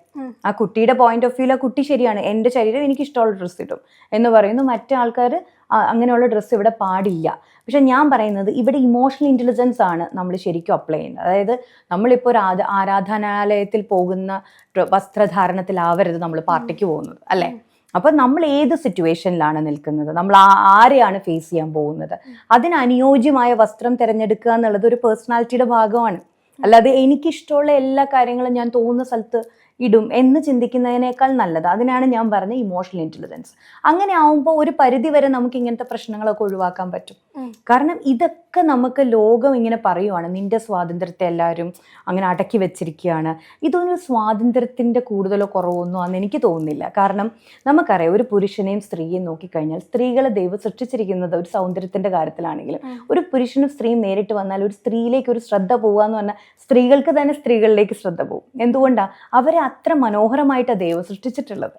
[SPEAKER 1] ആ കുട്ടിയുടെ പോയിന്റ് ഓഫ് വ്യൂവിൽ ആ കുട്ടി ശരിയാണ്. എന്റെ ശരീരം എനിക്ക് ഇഷ്ടമുള്ള ഡ്രസ്സ് ഇടും എന്ന് പറയുന്നു. മറ്റേ ആൾക്കാർ അങ്ങനെയുള്ള ഡ്രസ്സ് ഇവിടെ പാടില്ല. പക്ഷെ ഞാൻ പറയുന്നത് ഇവിടെ ഇമോഷണൽ ഇന്റലിജൻസ് ആണ് നമ്മൾ ശരിക്കും അപ്ലൈ ചെയ്യുന്നത്. അതായത് നമ്മളിപ്പോൾ ഒരു ആരാധനാലയത്തിൽ പോകുന്ന വസ്ത്രധാരണത്തിലാവരുത് നമ്മൾ പാർട്ടിക്ക് പോകുന്നത് അല്ലേ? അപ്പൊ നമ്മൾ ഏത് സിറ്റുവേഷനിലാണ് നിൽക്കുന്നത്? നമ്മൾ ആ- ആരെയാണ് ഫേസ് ചെയ്യാൻ പോകുന്നത്? അതിന് അനുയോജ്യമായ വസ്ത്രം തിരഞ്ഞെടുക്കുക എന്നുള്ളത് ഒരു പേഴ്സണാലിറ്റിയുടെ ഭാഗമാണ്. അല്ലാതെ എനിക്കിഷ്ടമുള്ള എല്ലാ കാര്യങ്ങളും ഞാൻ തോന്നുന്ന സ്ഥലത്ത് ഇടും എന്ന് ചിന്തിക്കുന്നതിനേക്കാൾ നല്ലത് അതിനാണ് ഞാൻ പറഞ്ഞ ഇമോഷണൽ ഇന്റലിജൻസ് അങ്ങനെ ആവുമ്പോൾ ഒരു പരിധി വരെ നമുക്ക് ഇങ്ങനത്തെ പ്രശ്നങ്ങളൊക്കെ ഒഴിവാക്കാൻ പറ്റും. കാരണം ഇതൊക്കെ നമുക്ക് ലോകം ഇങ്ങനെ പറയുവാണ്. നിന്റെ സ്വാതന്ത്ര്യത്തെ എല്ലാവരും അങ്ങനെ അടക്കി വെച്ചിരിക്കുകയാണ്. ഇതൊന്നും സ്വാതന്ത്ര്യത്തിന്റെ കൂടുതലോ കുറവോ ഒന്നും ആണെന്ന് എനിക്ക് തോന്നുന്നില്ല. കാരണം നമുക്കറിയാം ഒരു പുരുഷനെയും സ്ത്രീയെയും നോക്കിക്കഴിഞ്ഞാൽ സ്ത്രീകളെ ദൈവം സൃഷ്ടിച്ചിരിക്കുന്നത് ഒരു സൗന്ദര്യത്തിന്റെ കാര്യത്തിലാണെങ്കിലും ഒരു പുരുഷനും സ്ത്രീയും നേരിട്ട് വന്നാൽ ഒരു സ്ത്രീയിലേക്ക് ഒരു ശ്രദ്ധ പോകുക എന്ന് പറഞ്ഞാൽ സ്ത്രീകൾക്ക് തന്നെ സ്ത്രീകളിലേക്ക് ശ്രദ്ധ പോകും. എന്തുകൊണ്ടാണ് അവരെ അത്ര മനോഹരമായിട്ടാണ് ദൈവം സൃഷ്ടിച്ചിട്ടുള്ളത്.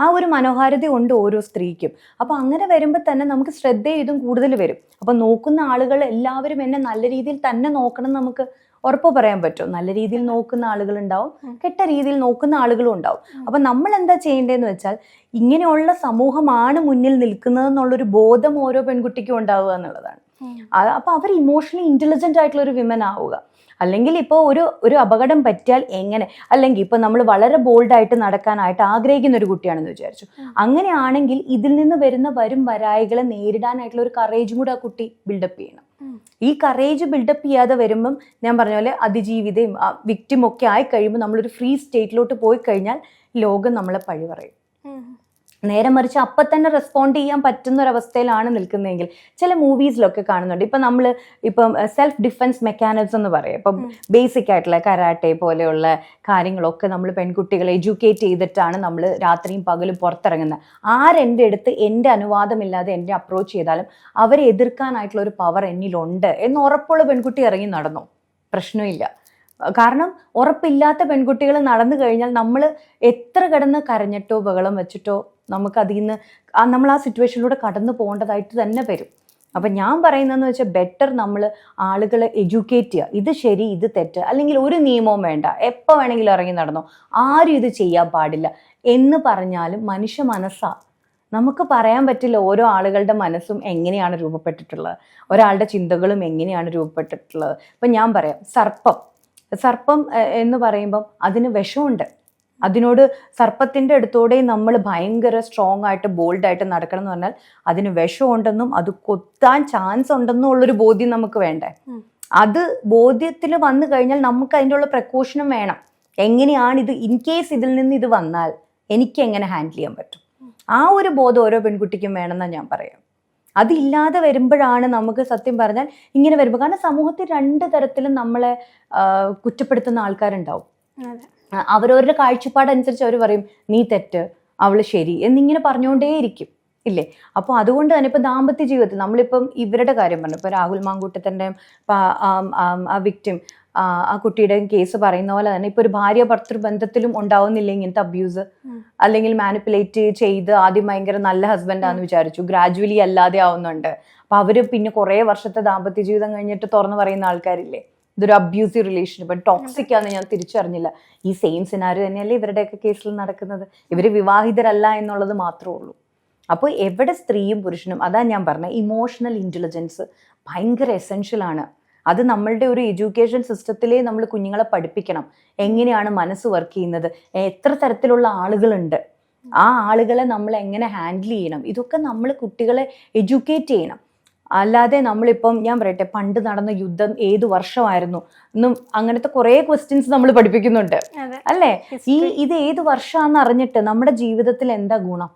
[SPEAKER 1] ആ ഒരു മനോഹാരിത ഉണ്ട് ഓരോ സ്ത്രീക്കും. അപ്പൊ അങ്ങനെ വരുമ്പോൾ തന്നെ നമുക്ക് ശ്രദ്ധ ഇതും കൂടുതൽ വരും. അപ്പൊ നോക്കുന്ന ആളുകൾ എല്ലാവരും എന്നെ നല്ല രീതിയിൽ തന്നെ നോക്കണം നമുക്ക് ഉറപ്പ് പറയാൻ പറ്റും. നല്ല രീതിയിൽ നോക്കുന്ന ആളുകൾ ഉണ്ടാവും കെട്ട രീതിയിൽ നോക്കുന്ന ആളുകളും ഉണ്ടാവും. അപ്പം നമ്മൾ എന്താ ചെയ്യേണ്ടതെന്ന് വെച്ചാൽ ഇങ്ങനെയുള്ള സമൂഹമാണ് മുന്നിൽ നിൽക്കുന്നത് എന്നുള്ളൊരു ബോധം ഓരോ പെൺകുട്ടിക്കും ഉണ്ടാവുക എന്നുള്ളതാണ്. അപ്പോൾ അപ്പൊ അവർ ഇമോഷണലി ഇന്റലിജന്റ് ആയിട്ടുള്ള ഒരു വിമൻ ആവുക. അല്ലെങ്കിൽ ഇപ്പോൾ ഒരു ഒരു അപകടം പറ്റിയാൽ എങ്ങനെ? അല്ലെങ്കിൽ ഇപ്പോൾ നമ്മൾ വളരെ ബോൾഡായിട്ട് നടക്കാനായിട്ട് ആഗ്രഹിക്കുന്ന ഒരു കുട്ടിയാണെന്ന് വിചാരിച്ചു. അങ്ങനെയാണെങ്കിൽ ഇതിൽ നിന്ന് വരുന്ന വരും വരായികളെ നേരിടാനായിട്ടുള്ള ഒരു കറേജും കൂടെ ആ കുട്ടി ബിൽഡപ്പ് ചെയ്യണം. ഈ കറേജ് ബിൽഡപ്പ് ചെയ്യാതെ വരുമ്പം ഞാൻ പറഞ്ഞ പോലെ അതിജീവിതയും വിക്റ്റിമൊക്കെ ആയി കഴിയുമ്പോൾ നമ്മളൊരു ഫ്രീ സ്റ്റേറ്റിലോട്ട് പോയി കഴിഞ്ഞാൽ ലോകം നമ്മളെ പഴി പറയും. നേരെ മറിച്ച് അപ്പം തന്നെ റെസ്പോണ്ട് ചെയ്യാൻ പറ്റുന്ന ഒരു അവസ്ഥയിലാണ് നിൽക്കുന്നതെങ്കിൽ ചില മൂവീസിലൊക്കെ കാണുന്നുണ്ട്. ഇപ്പം നമ്മൾ ഇപ്പം സെൽഫ് ഡിഫെൻസ് മെക്കാനിസം എന്ന് പറയും. ഇപ്പം ബേസിക് ആയിട്ടുള്ള കരാട്ടെ പോലെയുള്ള കാര്യങ്ങളൊക്കെ നമ്മൾ പെൺകുട്ടികളെ എഡ്യൂക്കേറ്റ് ചെയ്തിട്ടാണ് നമ്മൾ രാത്രിയും പകലും പുറത്തിറങ്ങുന്നത്. ആരെന്റെ അടുത്ത് എന്റെ അനുവാദമില്ലാതെ എന്നെ അപ്രോച്ച് ചെയ്താലും അവരെ എതിർക്കാനായിട്ടുള്ള ഒരു പവർ എന്നിലുണ്ട് എന്ന് ഉറപ്പുള്ള പെൺകുട്ടി ഇറങ്ങി നടന്നു. പ്രശ്നമില്ല. കാരണം ഉറപ്പില്ലാത്ത പെൺകുട്ടികൾ നടന്നു കഴിഞ്ഞാൽ നമ്മൾ എത്ര കിടന്ന് കരഞ്ഞിട്ടോ ബഹളം വെച്ചിട്ടോ നമുക്ക് അതിൽ നിന്ന് നമ്മൾ ആ സിറ്റുവേഷനിലൂടെ കടന്നു പോകേണ്ടതായിട്ട് തന്നെ വരും. അപ്പം ഞാൻ പറയുന്നതെന്ന് വെച്ചാൽ ബെറ്റർ നമ്മൾ ആളുകളെ എഡ്യൂക്കേറ്റ് ചെയ്യുക ഇത് ശരി ഇത് തെറ്റ്. അല്ലെങ്കിൽ ഒരു നിയമവും വേണ്ട. എപ്പോൾ വേണമെങ്കിലും ഇറങ്ങി നടന്നോ. ആരും ഇത് ചെയ്യാൻ പാടില്ല. എന്ന് പറഞ്ഞാലും മനുഷ്യ മനസ്സാ. നമുക്ക് പറയാൻ പറ്റില്ല ഓരോ ആളുകളുടെ മനസ്സും എങ്ങനെയാണ് രൂപപ്പെട്ടിട്ടുള്ളത്. ഒരാളുടെ ചിന്തകളും എങ്ങനെയാണ് രൂപപ്പെട്ടിട്ടുള്ളത്. ഇപ്പം ഞാൻ പറയാം സർപ്പം. സർപ്പം എന്ന് പറയുമ്പം അതിന് വിഷമുണ്ട്. അതിനോട് സർപ്പത്തിന്റെ അടുത്തോടെ നമ്മൾ ഭയങ്കര സ്ട്രോങ് ആയിട്ട് ബോൾഡ് ആയിട്ട് നടക്കണം എന്ന് പറഞ്ഞാൽ അതിന് വിഷമുണ്ടെന്നും അത് കൊത്താൻ ചാൻസ് ഉണ്ടെന്നും ഉള്ളൊരു ബോധ്യം നമുക്ക് വേണ്ടേ? അത് ബോധ്യത്തിൽ വന്നു കഴിഞ്ഞാൽ നമുക്ക് അതിന്റെ ഉള്ള പ്രിക്കോഷനും വേണം. എങ്ങനെയാണ് ഇത് ഇൻ കേസ് ഇതിൽ നിന്ന് ഇത് വന്നാൽ എനിക്ക് എങ്ങനെ ഹാൻഡിൽ ചെയ്യാൻ പറ്റും? ആ ഒരു ബോധം ഓരോ പെൺകുട്ടിക്കും വേണമെന്നാണ് ഞാൻ പറയാം. അതില്ലാതെ വരുമ്പോഴാണ് നമുക്ക് സത്യം പറഞ്ഞാൽ ഇങ്ങനെ വരുമ്പോൾ കാരണം സമൂഹത്തിൽ രണ്ട് തരത്തിലും നമ്മളെ കുറ്റപ്പെടുത്തുന്ന ആൾക്കാരുണ്ടാവും. അവരവരുടെ കാഴ്ചപ്പാടനുസരിച്ച് അവർ പറയും നീ തെറ്റ് അവൾ ശരി എന്നിങ്ങനെ പറഞ്ഞുകൊണ്ടേയിരിക്കും. ഇല്ലേ? അപ്പോൾ അതുകൊണ്ട് തന്നെ ഇപ്പം ദാമ്പത്യ ജീവിതത്തിൽ നമ്മളിപ്പം ഇവരുടെ കാര്യം പറഞ്ഞു. ഇപ്പോൾ രാഹുൽ മാങ്കൂട്ടത്തിന്റെ ആ വിക്ടിം ആ കുട്ടിയുടെ കേസ് പറയുന്ന പോലെ തന്നെ ഇപ്പോൾ ഒരു ഭാര്യ ഭർത്തൃ ബന്ധത്തിലും ഉണ്ടാവുന്നില്ല ഇങ്ങനത്തെ അബ്യൂസ് അല്ലെങ്കിൽ മാനിപ്പുലേറ്റ് ചെയ്ത് ആദ്യം ഭയങ്കര നല്ല ഹസ്ബൻഡാന്ന് വിചാരിച്ചു ഗ്രാജുവലി അല്ലാതെ ആവുന്നുണ്ട്. അപ്പോൾ അവർ പിന്നെ കുറേ വർഷത്തെ ദാമ്പത്യ ജീവിതം കഴിഞ്ഞിട്ട് തുറന്നു പറയുന്ന ആൾക്കാരില്ലേ? ഇതൊരു അബ്യൂസീവ് റിലേഷൻഷിപ്പ് ടോക്സിക് ആണെന്ന് ഞാൻ തിരിച്ചറിഞ്ഞില്ല. ഈ സെയിം സിനാരി തന്നെയല്ലേ ഇവരുടെയൊക്കെ കേസിൽ നടക്കുന്നത്? ഇവർ വിവാഹിതരല്ല എന്നുള്ളത് മാത്രമേ ഉള്ളൂ. അപ്പോൾ എവിടെ സ്ത്രീയും പുരുഷനും അതാ ഞാൻ പറഞ്ഞ ഇമോഷണൽ ഇന്റലിജൻസ് ഭയങ്കര എസെൻഷ്യൽ ആണ്. അത് നമ്മളുടെ ഒരു എഡ്യൂക്കേഷൻ സിസ്റ്റത്തിലേ നമ്മൾ കുഞ്ഞുങ്ങളെ പഠിപ്പിക്കണം. എങ്ങനെയാണ് മനസ്സ് വർക്ക് ചെയ്യുന്നത്? എത്ര തരത്തിലുള്ള ആളുകളുണ്ട്? ആ ആളുകളെ നമ്മൾ എങ്ങനെ ഹാൻഡിൽ ചെയ്യണം? ഇതൊക്കെ നമ്മൾ കുട്ടികളെ എഡ്യൂക്കേറ്റ് ചെയ്യണം. അല്ലാതെ നമ്മളിപ്പം ഞാൻ പറയട്ടെ പണ്ട് നടന്ന യുദ്ധം ഏത് വർഷമായിരുന്നു? എന്നും അങ്ങനത്തെ കുറേ ക്വസ്റ്റ്യൻസ് നമ്മൾ പഠിപ്പിക്കുന്നുണ്ട്. അല്ലേ? ഈ ഇത് ഏത് വർഷമാണെന്ന് അറിഞ്ഞിട്ട് നമ്മുടെ ജീവിതത്തിൽ എന്താ ഗുണം?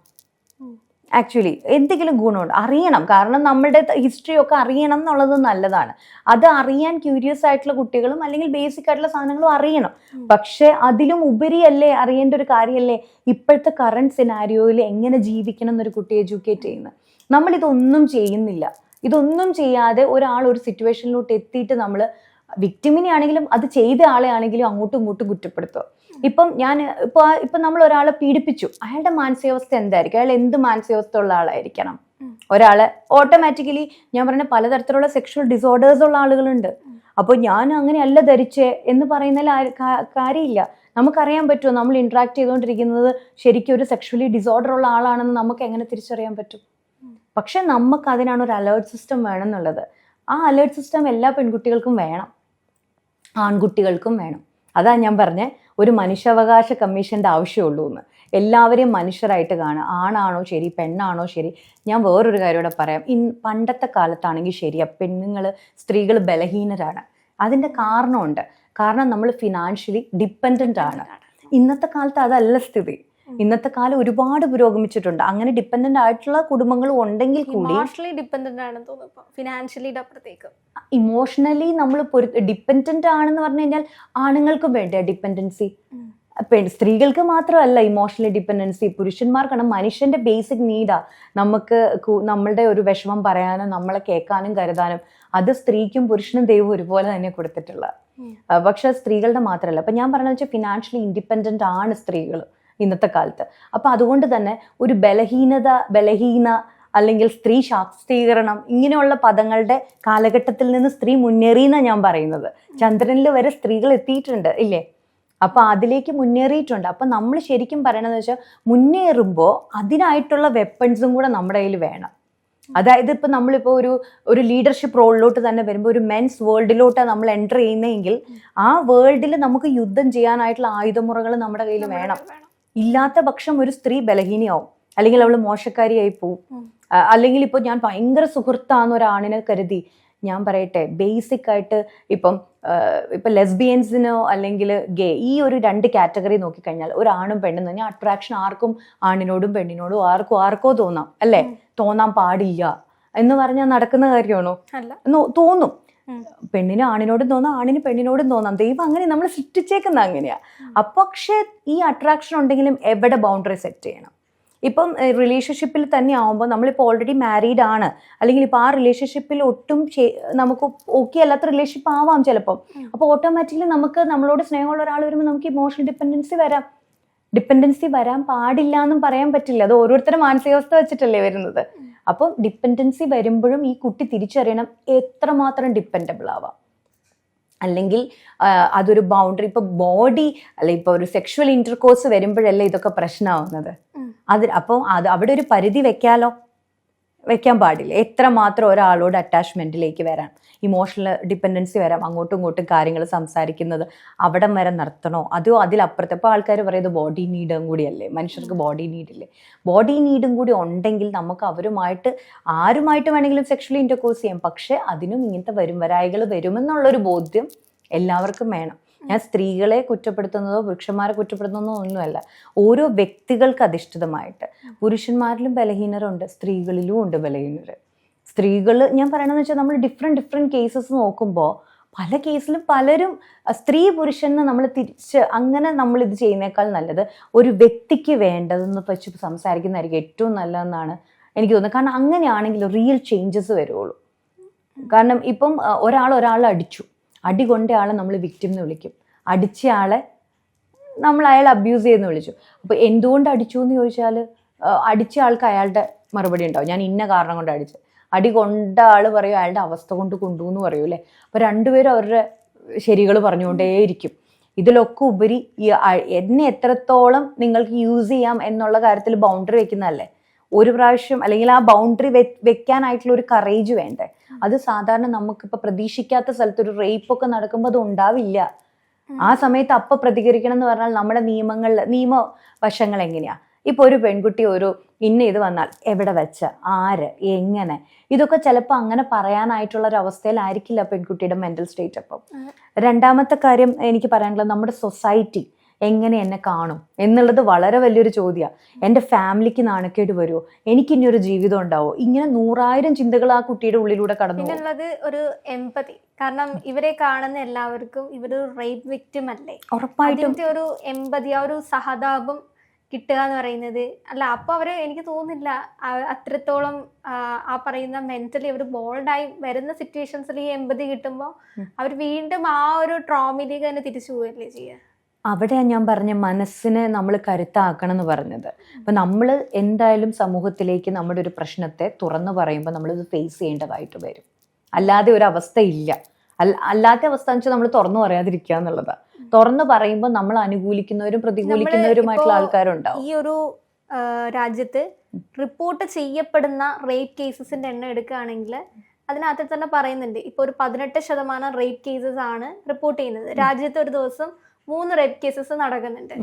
[SPEAKER 1] ആക്ച്വലി എന്തെങ്കിലും ഗുണമുണ്ട്. അറിയണം. കാരണം നമ്മുടെ ഹിസ്റ്ററി ഒക്കെ അറിയണം എന്നുള്ളത് നല്ലതാണ്. അത് അറിയാൻ ക്യൂരിയസ് ആയിട്ടുള്ള കുട്ടികളും അല്ലെങ്കിൽ ബേസിക് ആയിട്ടുള്ള സാധനങ്ങളും അറിയണം. പക്ഷെ അതിലും ഉപരിയല്ലേ അറിയേണ്ട ഒരു കാര്യമല്ലേ ഇപ്പോഴത്തെ കറണ്ട് സിനാരിയോയിൽ എങ്ങനെ ജീവിക്കണം എന്നൊരു കുട്ടിയെ എഡ്യൂക്കേറ്റ് ചെയ്യുന്നത്. നമ്മളിതൊന്നും ചെയ്യുന്നില്ല. ഇതൊന്നും ചെയ്യാതെ ഒരാൾ ഒരു സിറ്റുവേഷനിലോട്ട് എത്തിയിട്ട് നമ്മൾ വിക്ടിമിനെ ആണെങ്കിലും അത് ചെയ്ത ആളെ ആണെങ്കിലും അങ്ങോട്ടും ഇങ്ങോട്ടും കുറ്റപ്പെടുത്തുക. ഇപ്പം ഞാൻ ഇപ്പൊ ഇപ്പൊ നമ്മൾ ഒരാളെ പീഡിപ്പിച്ചു. അയാളുടെ മാനസികാവസ്ഥ എന്തായിരിക്കും? അയാൾ എന്ത് മാനസികാവസ്ഥ ഉള്ള ആളായിരിക്കണം. ഒരാളെ ഓട്ടോമാറ്റിക്കലി ഞാൻ പറഞ്ഞ പലതരത്തിലുള്ള സെക്ഷൽ ഡിസോർഡേഴ്സ് ഉള്ള ആളുകളുണ്ട്. അപ്പോൾ ഞാൻ അങ്ങനെയല്ല ധരിച്ചേ എന്ന് പറയുന്ന കാര്യമില്ല. നമുക്കറിയാൻ പറ്റുമോ? നമ്മൾ ഇന്ററാക്ട് ചെയ്തുകൊണ്ടിരിക്കുന്നത് ശരിക്കും ഒരു സെക്ഷലി ഡിസോർഡർ ഉള്ള ആളാണെന്ന് നമുക്ക് എങ്ങനെ തിരിച്ചറിയാൻ പറ്റും? പക്ഷെ നമുക്ക് അതിനാണ് ഒരു അലേർട്ട് സിസ്റ്റം വേണമെന്നുള്ളത്. ആ അലേർട്ട് സിസ്റ്റം എല്ലാ പെൺകുട്ടികൾക്കും വേണം. ആൺകുട്ടികൾക്കും വേണം. അതാ ഞാൻ പറഞ്ഞ ഒരു മനുഷ്യാവകാശ കമ്മീഷന്റെ ആവശ്യമുള്ളൂ എന്ന് എല്ലാവരെയും മനുഷ്യരായിട്ട് കാണുക. ആണാണോ ശരി പെണ്ണാണോ ശരി? ഞാൻ വേറൊരു കാര്യം ഇവിടെ പറയാം. ഇൻ പണ്ടത്തെ കാലത്താണെങ്കിൽ ശരിയാ പെണ്ണുങ്ങൾ സ്ത്രീകൾ ബലഹീനരാണ്. അതിന്റെ കാരണമുണ്ട്. കാരണം നമ്മൾ ഫിനാൻഷ്യലി ഡിപ്പെൻഡന്റ് ആണ്. ഇന്നത്തെ കാലത്ത് അതല്ല സ്ഥിതി. ഇന്നത്തെ കാലം ഒരുപാട് പുരോഗമിച്ചിട്ടുണ്ട്. അങ്ങനെ ഡിപ്പെൻഡന്റ് ആയിട്ടുള്ള കുടുംബങ്ങളും ഉണ്ടെങ്കിൽ കൂടി
[SPEAKER 2] ഇമോഷണലി ഡിപ്പെൻഡന്റ് ആണെന്ന് തോന്നുന്നു. ഫിനാൻഷ്യലി അപ്പുറത്തേക്ക്.
[SPEAKER 1] ഇമോഷണലി നമ്മൾ ഡിപ്പെൻഡന്റ് ആണെന്ന് പറഞ്ഞു കഴിഞ്ഞാൽ ആണുങ്ങൾക്കും വേണ്ട ഡിപ്പെൻഡൻസി. സ്ത്രീകൾക്ക് മാത്രമല്ല ഇമോഷണലി ഡിപ്പെൻഡൻസി പുരുഷന്മാർക്കാണ് മനുഷ്യന്റെ ബേസിക് നീഡാ നമുക്ക് നമ്മളുടെ ഒരു വിഷമം പറയാനും നമ്മളെ കേൾക്കാനും കരുതാനും. അത് സ്ത്രീക്കും പുരുഷനും ദൈവം ഒരുപോലെ തന്നെ കൊടുത്തിട്ടുള്ള. പക്ഷെ സ്ത്രീകളുടെ മാത്രമല്ല. അപ്പൊ ഞാൻ പറഞ്ഞത് വെച്ചാൽ ഫിനാൻഷ്യലി ഇൻഡിപെൻഡന്റ് ആണ് സ്ത്രീകൾ ഇന്നത്തെ കാലത്ത്. അപ്പം അതുകൊണ്ട് തന്നെ ഒരു ബലഹീനത ബലഹീന അല്ലെങ്കിൽ സ്ത്രീ ശാക്തീകരണം ഇങ്ങനെയുള്ള പദങ്ങളുടെ കാലഘട്ടത്തിൽ നിന്ന് സ്ത്രീ മുന്നേറി എന്നാണ് ഞാൻ പറയുന്നത്. ചന്ദ്രനിൽ വരെ സ്ത്രീകൾ എത്തിയിട്ടുണ്ട് ഇല്ലേ? അപ്പൊ അതിലേക്ക് മുന്നേറിയിട്ടുണ്ട്. അപ്പൊ നമ്മൾ ശരിക്കും പറയണതെന്ന് വെച്ചാൽ മുന്നേറുമ്പോൾ അതിനായിട്ടുള്ള വെപ്പൺസും കൂടെ നമ്മുടെ കയ്യിൽ വേണം. അതായത് ഇപ്പൊ നമ്മളിപ്പോൾ ഒരു ഒരു ലീഡർഷിപ്പ് റോളിലോട്ട് തന്നെ വരുമ്പോൾ ഒരു മെൻസ് വേൾഡിലോട്ടാണ് നമ്മൾ എന്റർ ചെയ്യുന്നതെങ്കിൽ ആ വേൾഡിൽ നമുക്ക് യുദ്ധം ചെയ്യാനായിട്ടുള്ള ആയുധമുറകൾ നമ്മുടെ കയ്യിൽ വേണം. ഇല്ലാത്ത പക്ഷം ഒരു സ്ത്രീ ബലഹീനയാവും. അല്ലെങ്കിൽ അവൾ മോശക്കാരിയായി പോവും. അല്ലെങ്കിൽ ഇപ്പോൾ ഞാൻ ഭയങ്കര സുഹൃത്താന്ന് ഒരാണിനെ കരുതി ഞാൻ പറയട്ടെ ബേസിക് ആയിട്ട് ഇപ്പം ഇപ്പൊ ഇപ്പം ലെസ്ബിയൻസിനോ അല്ലെങ്കിൽ ഗേ ഈ ഒരു രണ്ട് കാറ്റഗറി നോക്കിക്കഴിഞ്ഞാൽ ഒരു ആണും പെണ്ണും ഞാൻ അട്രാക്ഷൻ ആർക്കും ആണിനോടും പെണ്ണിനോടും ആർക്കും ആർക്കോ തോന്നാം. അല്ലേ. തോന്നാൻ പാടില്ല. എന്ന് പറഞ്ഞാൽ നടക്കുന്ന കാര്യമാണോ? തോന്നും. പെണ്ണിന് ആണിനോടും തോന്നാം ആണിന് പെണ്ണിനോടും തോന്നാം. ദൈവം അങ്ങനെ നമ്മൾ സൃഷ്ടിച്ചേക്കുന്ന അങ്ങനെയാ. അപ്പൊ പക്ഷേ ഈ അട്രാക്ഷൻ ഉണ്ടെങ്കിലും എവിടെ ബൗണ്ടറി സെറ്റ് ചെയ്യണം? ഇപ്പം റിലേഷൻഷിപ്പിൽ തന്നെ ആവുമ്പോൾ നമ്മളിപ്പോൾ ഓൾറെഡി മാരീഡ് ആണ്. അല്ലെങ്കിൽ ഇപ്പോൾ ആ റിലേഷൻഷിപ്പിൽ ഒട്ടും നമുക്ക് ഓക്കെ അല്ലാത്ത റിലേഷൻഷിപ്പ് ആവാം ചിലപ്പം.
[SPEAKER 2] ഉം.
[SPEAKER 1] അപ്പോൾ ഓട്ടോമാറ്റിക്കലി നമുക്ക് നമ്മളോട് സ്നേഹമുള്ള ഒരാൾ വരുമ്പോൾ നമുക്ക് ഇമോഷണൽ ഡിപ്പെൻഡൻസി വരാം. ഡിപ്പെൻഡൻസി വരാൻ പാടില്ല എന്നും പറയാൻ പറ്റില്ല. അത് ഓരോരുത്തരുടെ മാനസികാവസ്ഥ വെച്ചിട്ടല്ലേ വരുന്നത്. അപ്പം ഡിപ്പെൻഡൻസി വരുമ്പോഴും ഈ കുട്ടി തിരിച്ചറിയണം എത്രമാത്രം ഡിപ്പെൻഡബിൾ ആവാം. അല്ലെങ്കിൽ അതൊരു ബൗണ്ടറി ഇപ്പൊ ബോഡി അല്ലെ ഇപ്പൊ ഒരു സെക്ഷൽ ഇന്റർകോഴ്സ് വരുമ്പോഴല്ലേ ഇതൊക്കെ പ്രശ്നമാവുന്നത്. അത് അപ്പോൾ അത് അവിടെ ഒരു പരിധി വെക്കാലോ? വെക്കാൻ പാടില്ല. എത്ര മാത്രം ഒരാളോട് അറ്റാച്ച്മെന്റിലേക്ക് വരാം ഇമോഷണൽ ഡിപ്പെൻഡൻസി വരാം അങ്ങോട്ടും ഇങ്ങോട്ടും കാര്യങ്ങൾ സംസാരിക്കുന്നത് അവിടം വരെ നിർത്തണോ? അതോ അതിലപ്പുറത്ത് ഇപ്പോൾ ആൾക്കാർ പറയുന്നത് ബോഡി നീഡും കൂടിയല്ലേ? മനുഷ്യർക്ക് ബോഡി നീഡില്ലേ ബോഡി നീഡും കൂടി ഉണ്ടെങ്കിൽ നമുക്ക് അവരുമായിട്ട് ആരുമായിട്ട് വേണമെങ്കിലും സെക്ഷലി ഇന്റർകോഴ്സ് ചെയ്യാം. പക്ഷേ അതിനും ഇങ്ങനത്തെ വരും വരായികൾ വരുമെന്നുള്ളൊരു ബോധ്യം എല്ലാവർക്കും വേണം. ഞാൻ സ്ത്രീകളെ കുറ്റപ്പെടുത്തുന്നതോ പുരുഷന്മാരെ കുറ്റപ്പെടുത്തുന്നതോ ഒന്നുമല്ല. ഓരോ വ്യക്തികൾക്ക് അധിഷ്ഠിതമായിട്ട്. പുരുഷന്മാരിലും ബലഹീനരുണ്ട് സ്ത്രീകളിലും ഉണ്ട് ബലഹീനർ സ്ത്രീകൾ ഞാൻ പറയണമെന്ന് വെച്ചാൽ നമ്മൾ ഡിഫറെന്റ് ഡിഫറെന്റ് കേസസ് നോക്കുമ്പോൾ പല കേസിലും പലരും സ്ത്രീ പുരുഷന് നമ്മൾ തിരിച്ച് അങ്ങനെ നമ്മൾ ഇത് ചെയ്യുന്നേക്കാൾ നല്ലത് ഒരു വ്യക്തിക്ക് വേണ്ടതെന്ന് വെച്ച് സംസാരിക്കുന്നതായിരിക്കും ഏറ്റവും നല്ലതെന്നാണ് എനിക്ക് തോന്നുന്നത്. കാരണം അങ്ങനെയാണെങ്കിൽ റിയൽ ചേഞ്ചസ് വരുള്ളൂ കാരണം ഇപ്പം ഒരാൾ ഒരാൾ അടിച്ചു. അടി കൊണ്ട ആളെ നമ്മൾ വിക്റ്റിം എന്ന് വിളിക്കും. അടിച്ച ആളെ നമ്മൾ അയാൾ അബ്യൂസ് ചെയ്യുന്ന വിളിച്ചു. അപ്പോൾ എന്തുകൊണ്ട് അടിച്ചു എന്ന് ചോദിച്ചാൽ അടിച്ച ആൾക്ക് അയാളുടെ മറുപടി ഉണ്ടാവും. ഞാൻ ഇന്ന കാരണം കൊണ്ട് അടിച്ചു അടി കൊണ്ട ആൾ പറയും അയാളുടെ അവസ്ഥ കൊണ്ട് കൊണ്ടു എന്ന് പറയും അല്ലേ? അപ്പോൾ രണ്ടുപേരും അവരുടെ ശരികൾ പറഞ്ഞുകൊണ്ടേയിരിക്കും ഇതിലൊക്കെ ഉപരി എന്നെ എത്രത്തോളം നിങ്ങൾക്ക് യൂസ് ചെയ്യാം എന്നുള്ള കാര്യത്തിൽ ബൗണ്ടറി വെക്കുന്നതല്ലേ? ഒരു പ്രാവശ്യം അല്ലെങ്കിൽ ആ ബൗണ്ടറി വെക്കാനായിട്ടുള്ള ഒരു കറേജ് വേണ്ടേ? അത് സാധാരണ നമുക്കിപ്പോൾ പ്രതീക്ഷിക്കാത്ത സ്ഥലത്ത് ഒരു റേപ്പ് ഒക്കെ നടക്കുമ്പോൾ അത് ഉണ്ടാവില്ല. ആ സമയത്ത് അപ്പൊ പ്രതികരിക്കണം എന്ന് പറഞ്ഞാൽ നമ്മുടെ നിയമങ്ങളിൽ നിയമ വശങ്ങൾ എങ്ങനെയാ? ഇപ്പൊ ഒരു പെൺകുട്ടി ഒരു ഇന്ന ഇത് വന്നാൽ എവിടെ വെച്ച? ആര്? എങ്ങനെ? ഇതൊക്കെ ചിലപ്പോൾ അങ്ങനെ പറയാനായിട്ടുള്ള ഒരു അവസ്ഥയിലായിരിക്കില്ല പെൺകുട്ടിയുടെ മെന്റൽ സ്റ്റേറ്റ് അപ്പം. രണ്ടാമത്തെ കാര്യം എനിക്ക് പറയാനുള്ളത് നമ്മുടെ സൊസൈറ്റി എങ്ങനെ എന്നെ കാണും എന്നുള്ളത് വളരെ വലിയൊരു ചോദ്യമാണ് എന്റെ ഫാമിലിക്ക് നാണക്കേട് വരുമോ എനിക്കിനി ഒരു ജീവിതം ഉണ്ടാവോ? ഇങ്ങനെ നൂറായിരം ചിന്തകൾ ആ കുട്ടിയുടെ ഉള്ളിലൂടെ കടന്നു എന്നുള്ളത്
[SPEAKER 2] പിന്നുള്ളത് ഒരു എമ്പതി കാരണം ഇവരെ കാണുന്ന എല്ലാവർക്കും ഇവർ റേപ്പ് വിക്ടിം അല്ലേ?
[SPEAKER 1] ഉറപ്പായിട്ടും.
[SPEAKER 2] ഒരു എമ്പതി ആ ഒരു സഹതാപം കിട്ടുക എന്ന് പറയുന്നത്. അല്ല അപ്പൊ അവർ എനിക്ക് തോന്നുന്നില്ല അത്രത്തോളം ആ, പറയുന്ന മെന്റലി അവർ ബോൾഡായി വരുന്ന സിറ്റുവേഷൻസിൽ ഈ എമ്പതി കിട്ടുമ്പോൾ. അവർ വീണ്ടും ആ ഒരു ട്രോമയിലേക്ക് തന്നെ തിരിച്ചു പോവുകയല്ലേ ചെയ്യുക
[SPEAKER 1] അവിടെയാണ് ഞാൻ പറഞ്ഞ മനസ്സിനെ നമ്മൾ കരുത്താക്കണം എന്ന് പറഞ്ഞത്. അപ്പം നമ്മൾ എന്തായാലും സമൂഹത്തിലേക്ക് നമ്മുടെ ഒരു പ്രശ്നത്തെ തുറന്നു പറയുമ്പോൾ നമ്മളിത് ഫേസ് ചെയ്യേണ്ടതായിട്ട് വരും. അല്ലാതെ ഒരു അവസ്ഥ ഇല്ല. അല്ല അല്ലാത്ത അവസ്ഥ എന്ന് വെച്ചാൽ നമ്മൾ തുറന്നു പറയാതിരിക്കുക എന്നുള്ളതാണ് തുറന്നു പറയുമ്പോൾ നമ്മൾ അനുകൂലിക്കുന്നവരും പ്രതികൂലിക്കുന്നവരുമായിട്ടുള്ള ആൾക്കാരുണ്ടാവും.
[SPEAKER 2] ഈ ഒരു രാജ്യത്ത് റിപ്പോർട്ട് ചെയ്യപ്പെടുന്ന റേപ്പ് കേസസിന്റെ എണ്ണം എടുക്കുകയാണെങ്കിൽ അതിനകത്ത് തന്നെ പറയുന്നുണ്ട്. ഇപ്പോൾ ഒരു പതിനെട്ട് ശതമാനം റേപ്പ് കേസസ് ആണ് റിപ്പോർട്ട് ചെയ്യുന്നത്. രാജ്യത്ത് ഒരു ദിവസം മൂന്ന് റേപ്പ് കേസസ് നടക്കുന്നുണ്ട്.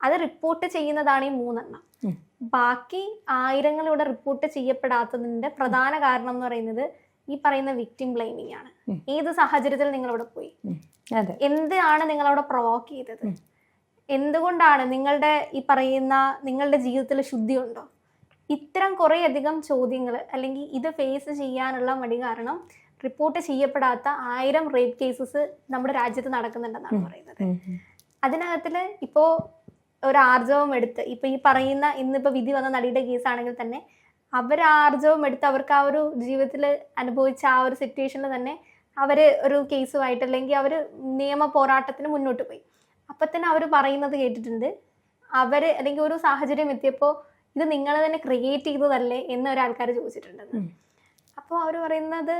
[SPEAKER 2] അത് റിപ്പോർട്ട് ചെയ്യുന്നതാണ് ഈ മൂന്നെണ്ണം. ബാക്കി ആയിരങ്ങളിലൂടെ റിപ്പോർട്ട് ചെയ്യപ്പെടാത്തതിന്റെ പ്രധാന കാരണം എന്ന് പറയുന്നത് ഈ പറയുന്ന വിക്ടിം ബ്ലെയിമിംഗ് ആണ്. ഏത് സാഹചര്യത്തിൽ നിങ്ങൾ അവിടെ പോയി എന്താണ് നിങ്ങൾ അവിടെ പ്രൊവോക്ക് ചെയ്തത്? എന്തുകൊണ്ടാണ് നിങ്ങളുടെ ഈ പറയുന്ന നിങ്ങളുടെ ജീവിതത്തിൽ ശുദ്ധി ഉണ്ടോ ഇത്തരം കുറേ അധികം ചോദ്യങ്ങൾ അല്ലെങ്കിൽ ഇത് ഫേസ് ചെയ്യാനുള്ള മടി കാരണം റിപ്പോർട്ട് ചെയ്യപ്പെടാത്ത ആയിരം റേപ്പ് കേസസ് നമ്മുടെ രാജ്യത്ത് നടക്കുന്നുണ്ടെന്നാണ് പറയുന്നത്.
[SPEAKER 1] ഉം,
[SPEAKER 2] ഇപ്പോൾ ഒരു ആർജവം എടുത്ത് ഇപ്പൊ ഈ പറയുന്ന ഇന്നിപ്പോ വിധി വന്ന നടിയുടെ കേസാണെങ്കിൽ തന്നെ അവർ ആർജവം എടുത്ത് അവർക്ക് ആ ഒരു ജീവിതത്തിൽ അനുഭവിച്ച ആ ഒരു സിറ്റുവേഷനിൽ തന്നെ അവർ ഒരു കേസുമായിട്ട് അല്ലെങ്കിൽ അവർ നിയമ പോരാട്ടത്തിന് മുന്നോട്ട് പോയി അപ്പൊ തന്നെ അവർ പറയുന്നത് കേട്ടിട്ടുണ്ട് അവർ അല്ലെങ്കിൽ ഒരു സാഹചര്യം എത്തിയപ്പോൾ ഇത് നിങ്ങൾ തന്നെ ക്രിയേറ്റ് ചെയ്തതല്ലേ എന്ന് ഒരാൾക്കാർ ചോദിച്ചിട്ടുണ്ടെന്ന്
[SPEAKER 1] ഉം.
[SPEAKER 2] അപ്പോൾ അവർ പറയുന്നത്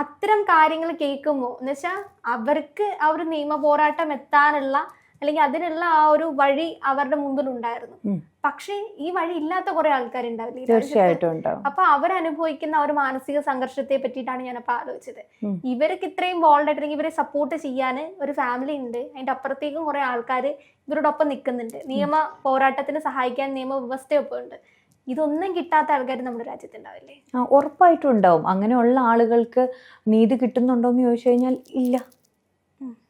[SPEAKER 2] അത്തരം കാര്യങ്ങൾ കേൾക്കുമ്പോൾ എന്ന് വെച്ചാൽ അവർക്ക് ആ ഒരു നിയമ പോരാട്ടം എത്താനുള്ള അല്ലെങ്കിൽ അതിനുള്ള ആ ഒരു വഴി അവരുടെ മുമ്പിൽ ഉണ്ടായിരുന്നു. പക്ഷേ ഈ വഴി ഇല്ലാത്ത കുറെ ആൾക്കാരുണ്ടാവില്ലേ?
[SPEAKER 1] തീർച്ചയായിട്ടും
[SPEAKER 2] അപ്പൊ അവരനുഭവിക്കുന്ന ആ ഒരു മാനസിക സംഘർഷത്തെ പറ്റിയിട്ടാണ് ഞാൻ അപ്പൊ
[SPEAKER 1] ആലോചിച്ചത്.
[SPEAKER 2] ഇവർക്ക് ഇത്രയും ബോൾഡ് ഇവരെ സപ്പോർട്ട് ചെയ്യാൻ ഒരു ഫാമിലി ഉണ്ട്. അതിന്റെ അപ്പുറത്തേക്കും കുറെ ആൾക്കാർ ഇവരോടൊപ്പം നിൽക്കുന്നുണ്ട്. നിയമ പോരാട്ടത്തിന് സഹായിക്കാൻ നിയമ വ്യവസ്ഥയൊപ്പം ഉണ്ട്. ഇതൊന്നും കിട്ടാത്ത ആൾക്കാർ നമ്മുടെ രാജ്യത്തുണ്ടാവില്ലേ?
[SPEAKER 1] ആ ഉറപ്പായിട്ടും ഉണ്ടാവും അങ്ങനെയുള്ള ആളുകൾക്ക് നീതി കിട്ടുന്നുണ്ടോ എന്ന് ചോദിച്ചു കഴിഞ്ഞാൽ ഇല്ല.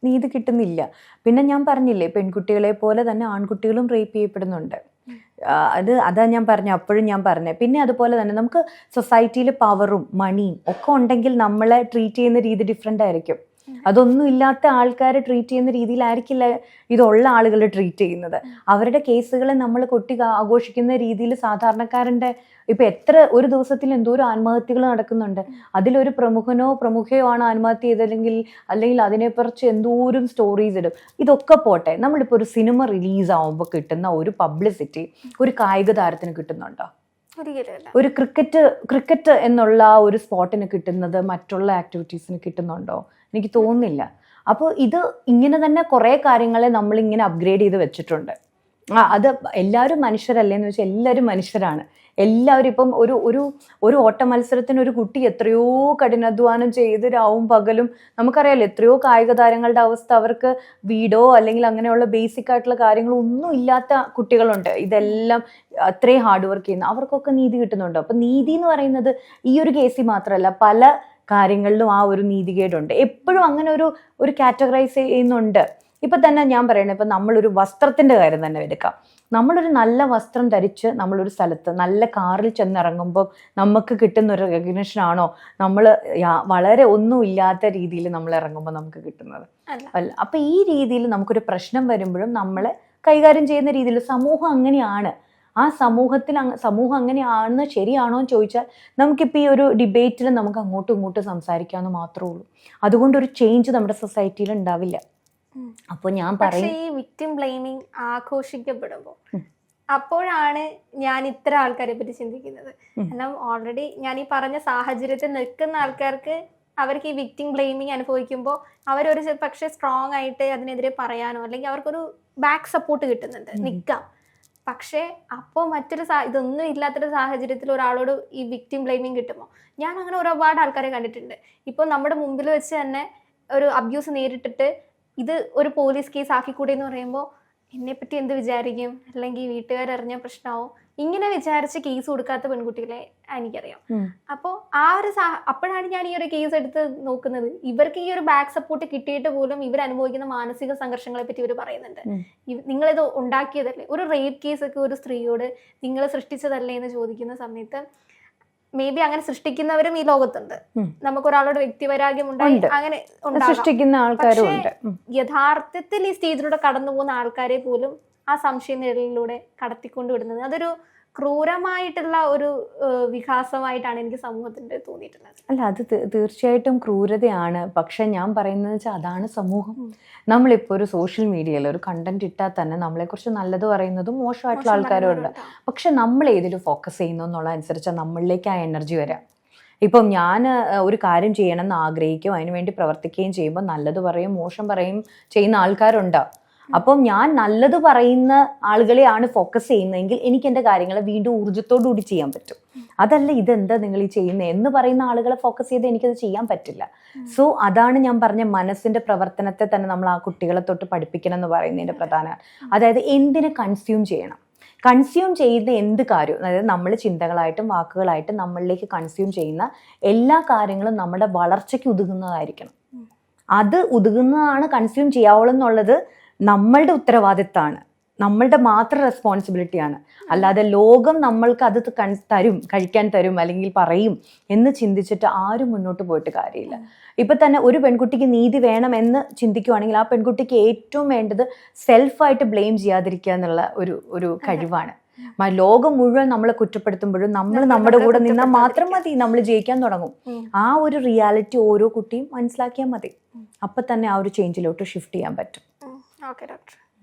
[SPEAKER 1] നീതി കിട്ടുന്നില്ല. പിന്നെ ഞാൻ പറഞ്ഞില്ലേ പെൺകുട്ടികളെ പോലെ തന്നെ ആൺകുട്ടികളും റേപ്പ് ചെയ്യപ്പെടുന്നുണ്ട്. അത് അതാ ഞാൻ പറഞ്ഞു അപ്പോഴും ഞാൻ പറഞ്ഞത് പിന്നെ അതുപോലെ തന്നെ നമുക്ക് സൊസൈറ്റിയിൽ പവറും മണിയും ഒക്കെ ഉണ്ടെങ്കിൽ നമ്മളെ ട്രീറ്റ് ചെയ്യുന്ന രീതി ഡിഫറെന്റ് ആയിരിക്കും. അതൊന്നും ഇല്ലാത്ത ആൾക്കാരെ ട്രീറ്റ് ചെയ്യുന്ന രീതിയിലായിരിക്കില്ല ഇതുള്ള ആളുകൾ ട്രീറ്റ് ചെയ്യുന്നത്. അവരുടെ കേസുകളെ നമ്മൾ കൊട്ടി ആഘോഷിക്കുന്ന രീതിയിൽ സാധാരണക്കാരന്റെ ഇപ്പം എത്ര ഒരു ദിവസത്തിൽ എന്തോരം ആത്മഹത്യകൾ നടക്കുന്നുണ്ട്. അതിലൊരു പ്രമുഖനോ പ്രമുഖയോ ആണ് ആത്മഹത്യ ചെയ്തല്ലെങ്കിൽ അല്ലെങ്കിൽ അതിനെക്കുറിച്ച് എന്തോരം സ്റ്റോറീസ് ഇടും. ഇതൊക്കെ പോട്ടെ നമ്മളിപ്പോൾ ഒരു സിനിമ റിലീസ് ആവുമ്പോൾ കിട്ടുന്ന ഒരു പബ്ലിസിറ്റി ഒരു കായിക താരത്തിന് കിട്ടുന്നുണ്ടോ? ഒരു ക്രിക്കറ്റ് ക്രിക്കറ്റ് എന്നുള്ള ഒരു സ്പോട്ടിന് കിട്ടുന്നത് മറ്റുള്ള ആക്ടിവിറ്റീസിന് കിട്ടുന്നുണ്ടോ? എനിക്ക് തോന്നുന്നില്ല. അപ്പോൾ ഇത് ഇങ്ങനെ തന്നെ കുറേ കാര്യങ്ങളെ നമ്മളിങ്ങനെ അപ്ഗ്രേഡ് ചെയ്ത് വെച്ചിട്ടുണ്ട്. ആ അത് എല്ലാവരും മനുഷ്യരല്ലേ എന്ന് വെച്ചാൽ എല്ലാവരും മനുഷ്യരാണ്. എല്ലാവരും ഇപ്പം ഒരു ഒരു ഒരു ഓട്ട മത്സരത്തിന് ഒരു കുട്ടി എത്രയോ കഠിനാധ്വാനം ചെയ്ത് രാവും പകലും നമുക്കറിയാലോ എത്രയോ കായിക താരങ്ങളുടെ അവസ്ഥ അവർക്ക് വീടോ അല്ലെങ്കിൽ അങ്ങനെയുള്ള ബേസിക് ആയിട്ടുള്ള കാര്യങ്ങളോ ഒന്നും ഇല്ലാത്ത കുട്ടികളുണ്ട്. ഇതെല്ലാം അത്രയും ഹാർഡ് വർക്ക് ചെയ്യുന്ന അവർക്കൊക്കെ നീതി കിട്ടുന്നുണ്ട്. അപ്പം നീതി എന്ന് പറയുന്നത് ഈ ഒരു കേസിൽ മാത്രമല്ല പല കാര്യങ്ങളിലും ആ ഒരു നീതികേടുണ്ട്. എപ്പോഴും അങ്ങനെ ഒരു ഒരു കാറ്റഗറൈസ് ചെയ്യുന്നുണ്ട്. ഇപ്പൊ തന്നെ ഞാൻ പറയണേ ഇപ്പൊ നമ്മളൊരു വസ്ത്രത്തിന്റെ കാര്യം തന്നെ എടുക്കാം. നമ്മളൊരു നല്ല വസ്ത്രം ധരിച്ച് നമ്മളൊരു സ്ഥലത്ത് നല്ല കാറിൽ ചെന്നിറങ്ങുമ്പോൾ നമുക്ക് കിട്ടുന്ന ഒരു റെക്കഗ്നേഷൻ ആണോ? നമ്മൾ വളരെ ഒന്നും ഇല്ലാത്ത രീതിയിൽ നമ്മൾ ഇറങ്ങുമ്പോൾ നമുക്ക് കിട്ടുന്നത്.
[SPEAKER 2] അല്ല
[SPEAKER 1] അപ്പൊ ഈ രീതിയിൽ നമുക്കൊരു പ്രശ്നം വരുമ്പോഴും നമ്മളെ കൈകാര്യം ചെയ്യുന്ന രീതിയിൽ സമൂഹം അങ്ങനെയാണ്. ആ സമൂഹത്തിൽ സമൂഹം അങ്ങനെയാണെന്ന് ശരിയാണോ എന്ന് ചോദിച്ചാൽ നമുക്കിപ്പോൾ ഈ ഒരു ഡിബേറ്റിൽ നമുക്ക് അങ്ങോട്ടും ഇങ്ങോട്ടും സംസാരിക്കാമെന്ന് മാത്രമേ ഉള്ളൂ അതുകൊണ്ട് ഒരു ചേഞ്ച് നമ്മുടെ സൊസൈറ്റിയിൽ ഉണ്ടാവില്ല. അപ്പോൾ ഞാൻ പറയും
[SPEAKER 2] ഈ വിക്ടിം ബ്ലെയിമിങ് ആഘോഷിക്കപ്പെടുമ്പോൾ അപ്പോഴാണ് ഞാൻ ഇത്ര ആൾക്കാരെ പറ്റി ചിന്തിക്കുന്നത്. കാരണം ഓൾറെഡി ഞാൻ ഈ പറഞ്ഞ സാഹചര്യത്തിൽ നിൽക്കുന്ന ആൾക്കാർക്ക് അവർക്ക് ഈ വിക്ടിം ബ്ലെയിമിങ് അനുഭവിക്കുമ്പോൾ അവരൊരു പക്ഷെ സ്ട്രോങ് ആയിട്ട് അതിനെതിരെ പറയാനോ അല്ലെങ്കിൽ അവർക്കൊരു ബാക്ക് സപ്പോർട്ട് കിട്ടുന്നുണ്ട്. നിൽക്കാം പക്ഷേ അപ്പോൾ മറ്റൊരു സാ ഇതൊന്നും ഇല്ലാത്തൊരു സാഹചര്യത്തിൽ ഒരാളോട് ഈ വിക്ടിം ബ്ലെയിമിങ് കിട്ടുമോ? ഞാൻ അങ്ങനെ ഒരുപാട് ആൾക്കാരെ കണ്ടിട്ടുണ്ട്. ഇപ്പോൾ നമ്മുടെ മുമ്പിൽ വെച്ച് തന്നെ ഒരു അബ്യൂസ് നേരിട്ടിട്ട് ഇത് ഒരു പോലീസ് കേസ് ആക്കിക്കൂടെ എന്ന് പറയുമ്പോൾ എന്നെപ്പറ്റി എന്ത് വിചാരിക്കും? അല്ലെങ്കിൽ വീട്ടുകാരറിഞ്ഞ പ്രശ്നമാവും? ഇങ്ങനെ വിചാരിച്ച് കേസ് കൊടുക്കാത്ത പെൺകുട്ടികളെ എനിക്കറിയാം.
[SPEAKER 1] അപ്പോ അപ്പോൾ
[SPEAKER 2] ആ ഒരു അപ്പോഴാണ് ഞാൻ ഈ ഒരു കേസ് എടുത്ത് നോക്കുന്നത്. ഇവർക്ക് ഈ ഒരു ബാക്ക് സപ്പോർട്ട് കിട്ടിയിട്ട് പോലും ഇവർ അനുഭവിക്കുന്ന മാനസിക സംഘർഷങ്ങളെ പറ്റി ഇവർ പറയുന്നുണ്ട്. നിങ്ങളിത് ഉണ്ടാക്കിയതല്ലേ? ഒരു റേപ്പ് കേസൊക്കെ ഒരു സ്ത്രീയോട് നിങ്ങൾ സൃഷ്ടിച്ചതല്ലേ എന്ന് ചോദിക്കുന്ന സമയത്ത് മേ ബി അങ്ങനെ സൃഷ്ടിക്കുന്നവരും ഈ ലോകത്തുണ്ട്. നമുക്ക് ഒരാളോട് വ്യക്തിവൈരാഗ്യം ഉണ്ടായി അങ്ങനെ
[SPEAKER 1] സൃഷ്ടിക്കുന്ന ആൾക്കാരും ഉണ്ട്.
[SPEAKER 2] യഥാർത്ഥത്തിൽ ഈ സ്റ്റേജിലൂടെ കടന്നു പോകുന്ന ആൾക്കാരെ പോലും ആ സംശയ നിഴലിലൂടെ കടത്തിക്കൊണ്ട് വിടുന്നത്. അതൊരു ക്രൂരമായിട്ടുള്ള ഒരു വികാസമായിട്ടാണ് എനിക്ക് സമൂഹത്തിന്റെ തോന്നിയിട്ടുള്ളത്.
[SPEAKER 1] അല്ല അത് തീർച്ചയായിട്ടും ക്രൂരതയാണ്. പക്ഷെ ഞാൻ പറയുന്നത് വെച്ചാൽ അതാണ് സമൂഹം. നമ്മളിപ്പോൾ ഒരു സോഷ്യൽ മീഡിയയിൽ ഒരു കണ്ടന്റ് ഇട്ടാൽ തന്നെ നമ്മളെക്കുറിച്ച് നല്ലത് പറയുന്നതും മോശമായിട്ടുള്ള ആൾക്കാരും ഉണ്ട് പക്ഷെ നമ്മൾ ഏതിൽ ഫോക്കസ് ചെയ്യുന്നു എന്നുള്ളതനുസരിച്ച് നമ്മളിലേക്ക് ആ എനർജി വരാം. ഇപ്പം ഞാൻ ഒരു കാര്യം ചെയ്യണമെന്ന് ആഗ്രഹിക്കും അതിനുവേണ്ടി പ്രവർത്തിക്കുകയും ചെയ്യുമ്പോൾ നല്ലത് പറയും മോശം പറയും ചെയ്യുന്ന ആൾക്കാരുണ്ട് അപ്പം ഞാൻ നല്ലത് പറയുന്ന ആളുകളെയാണ് ഫോക്കസ് ചെയ്യുന്നതെങ്കിൽ എനിക്ക് എന്റെ കാര്യങ്ങളെ വീണ്ടും ഊർജത്തോടുകൂടി ചെയ്യാൻ പറ്റും. അതല്ല ഇതെന്താ നിങ്ങൾ ഈ ചെയ്യുന്നത് എന്ന് പറയുന്ന ആളുകളെ ഫോക്കസ് ചെയ്ത് എനിക്കത് ചെയ്യാൻ പറ്റില്ല. സോ അതാണ് ഞാൻ പറഞ്ഞ മനസ്സിന്റെ പ്രവർത്തനത്തെ തന്നെ നമ്മൾ ആ കുട്ടികളെ തൊട്ട് പഠിപ്പിക്കണം എന്ന് പറയുന്നതിന്റെ പ്രധാന അതായത് എന്തിനെ കൺസ്യൂം ചെയ്യണം? കൺസ്യൂം ചെയ്യുന്ന എന്ത് കാര്യവും അതായത് നമ്മൾ ചിന്തകളായിട്ടും വാക്കുകളായിട്ടും നമ്മളിലേക്ക് കൺസ്യൂം ചെയ്യുന്ന എല്ലാ കാര്യങ്ങളും നമ്മുടെ വളർച്ചയ്ക്ക് ഉതുകുന്നതായിരിക്കണം. അത് ഉതുകുന്നതാണ് കൺസ്യൂം ചെയ്യാവുള്ളൂ എന്നുള്ളത് നമ്മളുടെ ഉത്തരവാദിത്തമാണ് നമ്മളുടെ മാത്രം റെസ്പോൺസിബിലിറ്റിയാണ് അല്ലാതെ ലോകം നമ്മൾക്ക് അത് കൺ തരും കഴിക്കാൻ തരും അല്ലെങ്കിൽ പറയും എന്ന് ചിന്തിച്ചിട്ട് ആരും മുന്നോട്ട് പോയിട്ട് കാര്യമില്ല. ഇപ്പം തന്നെ ഒരു പെൺകുട്ടിക്ക് നീതി വേണം എന്ന് ചിന്തിക്കുവാണെങ്കിൽ ആ പെൺകുട്ടിക്ക് ഏറ്റവും വേണ്ടത് സെൽഫായിട്ട് ബ്ലെയിം ചെയ്യാതിരിക്കുക എന്നുള്ള ഒരു ഒരു കഴിവാണ്. ലോകം മുഴുവൻ നമ്മളെ കുറ്റപ്പെടുത്തുമ്പോഴും നമ്മൾ നമ്മുടെ കൂടെ നിന്നാൽ മാത്രം മതി നമ്മൾ ജയിക്കാൻ തുടങ്ങും. ആ ഒരു റിയാലിറ്റി ഓരോ കുട്ടിയും മനസ്സിലാക്കിയാൽ മതി. അപ്പം തന്നെ ആ ഒരു ചേഞ്ചിലോട്ട് ഷിഫ്റ്റ് ചെയ്യാൻ പറ്റും.
[SPEAKER 2] Okay doctor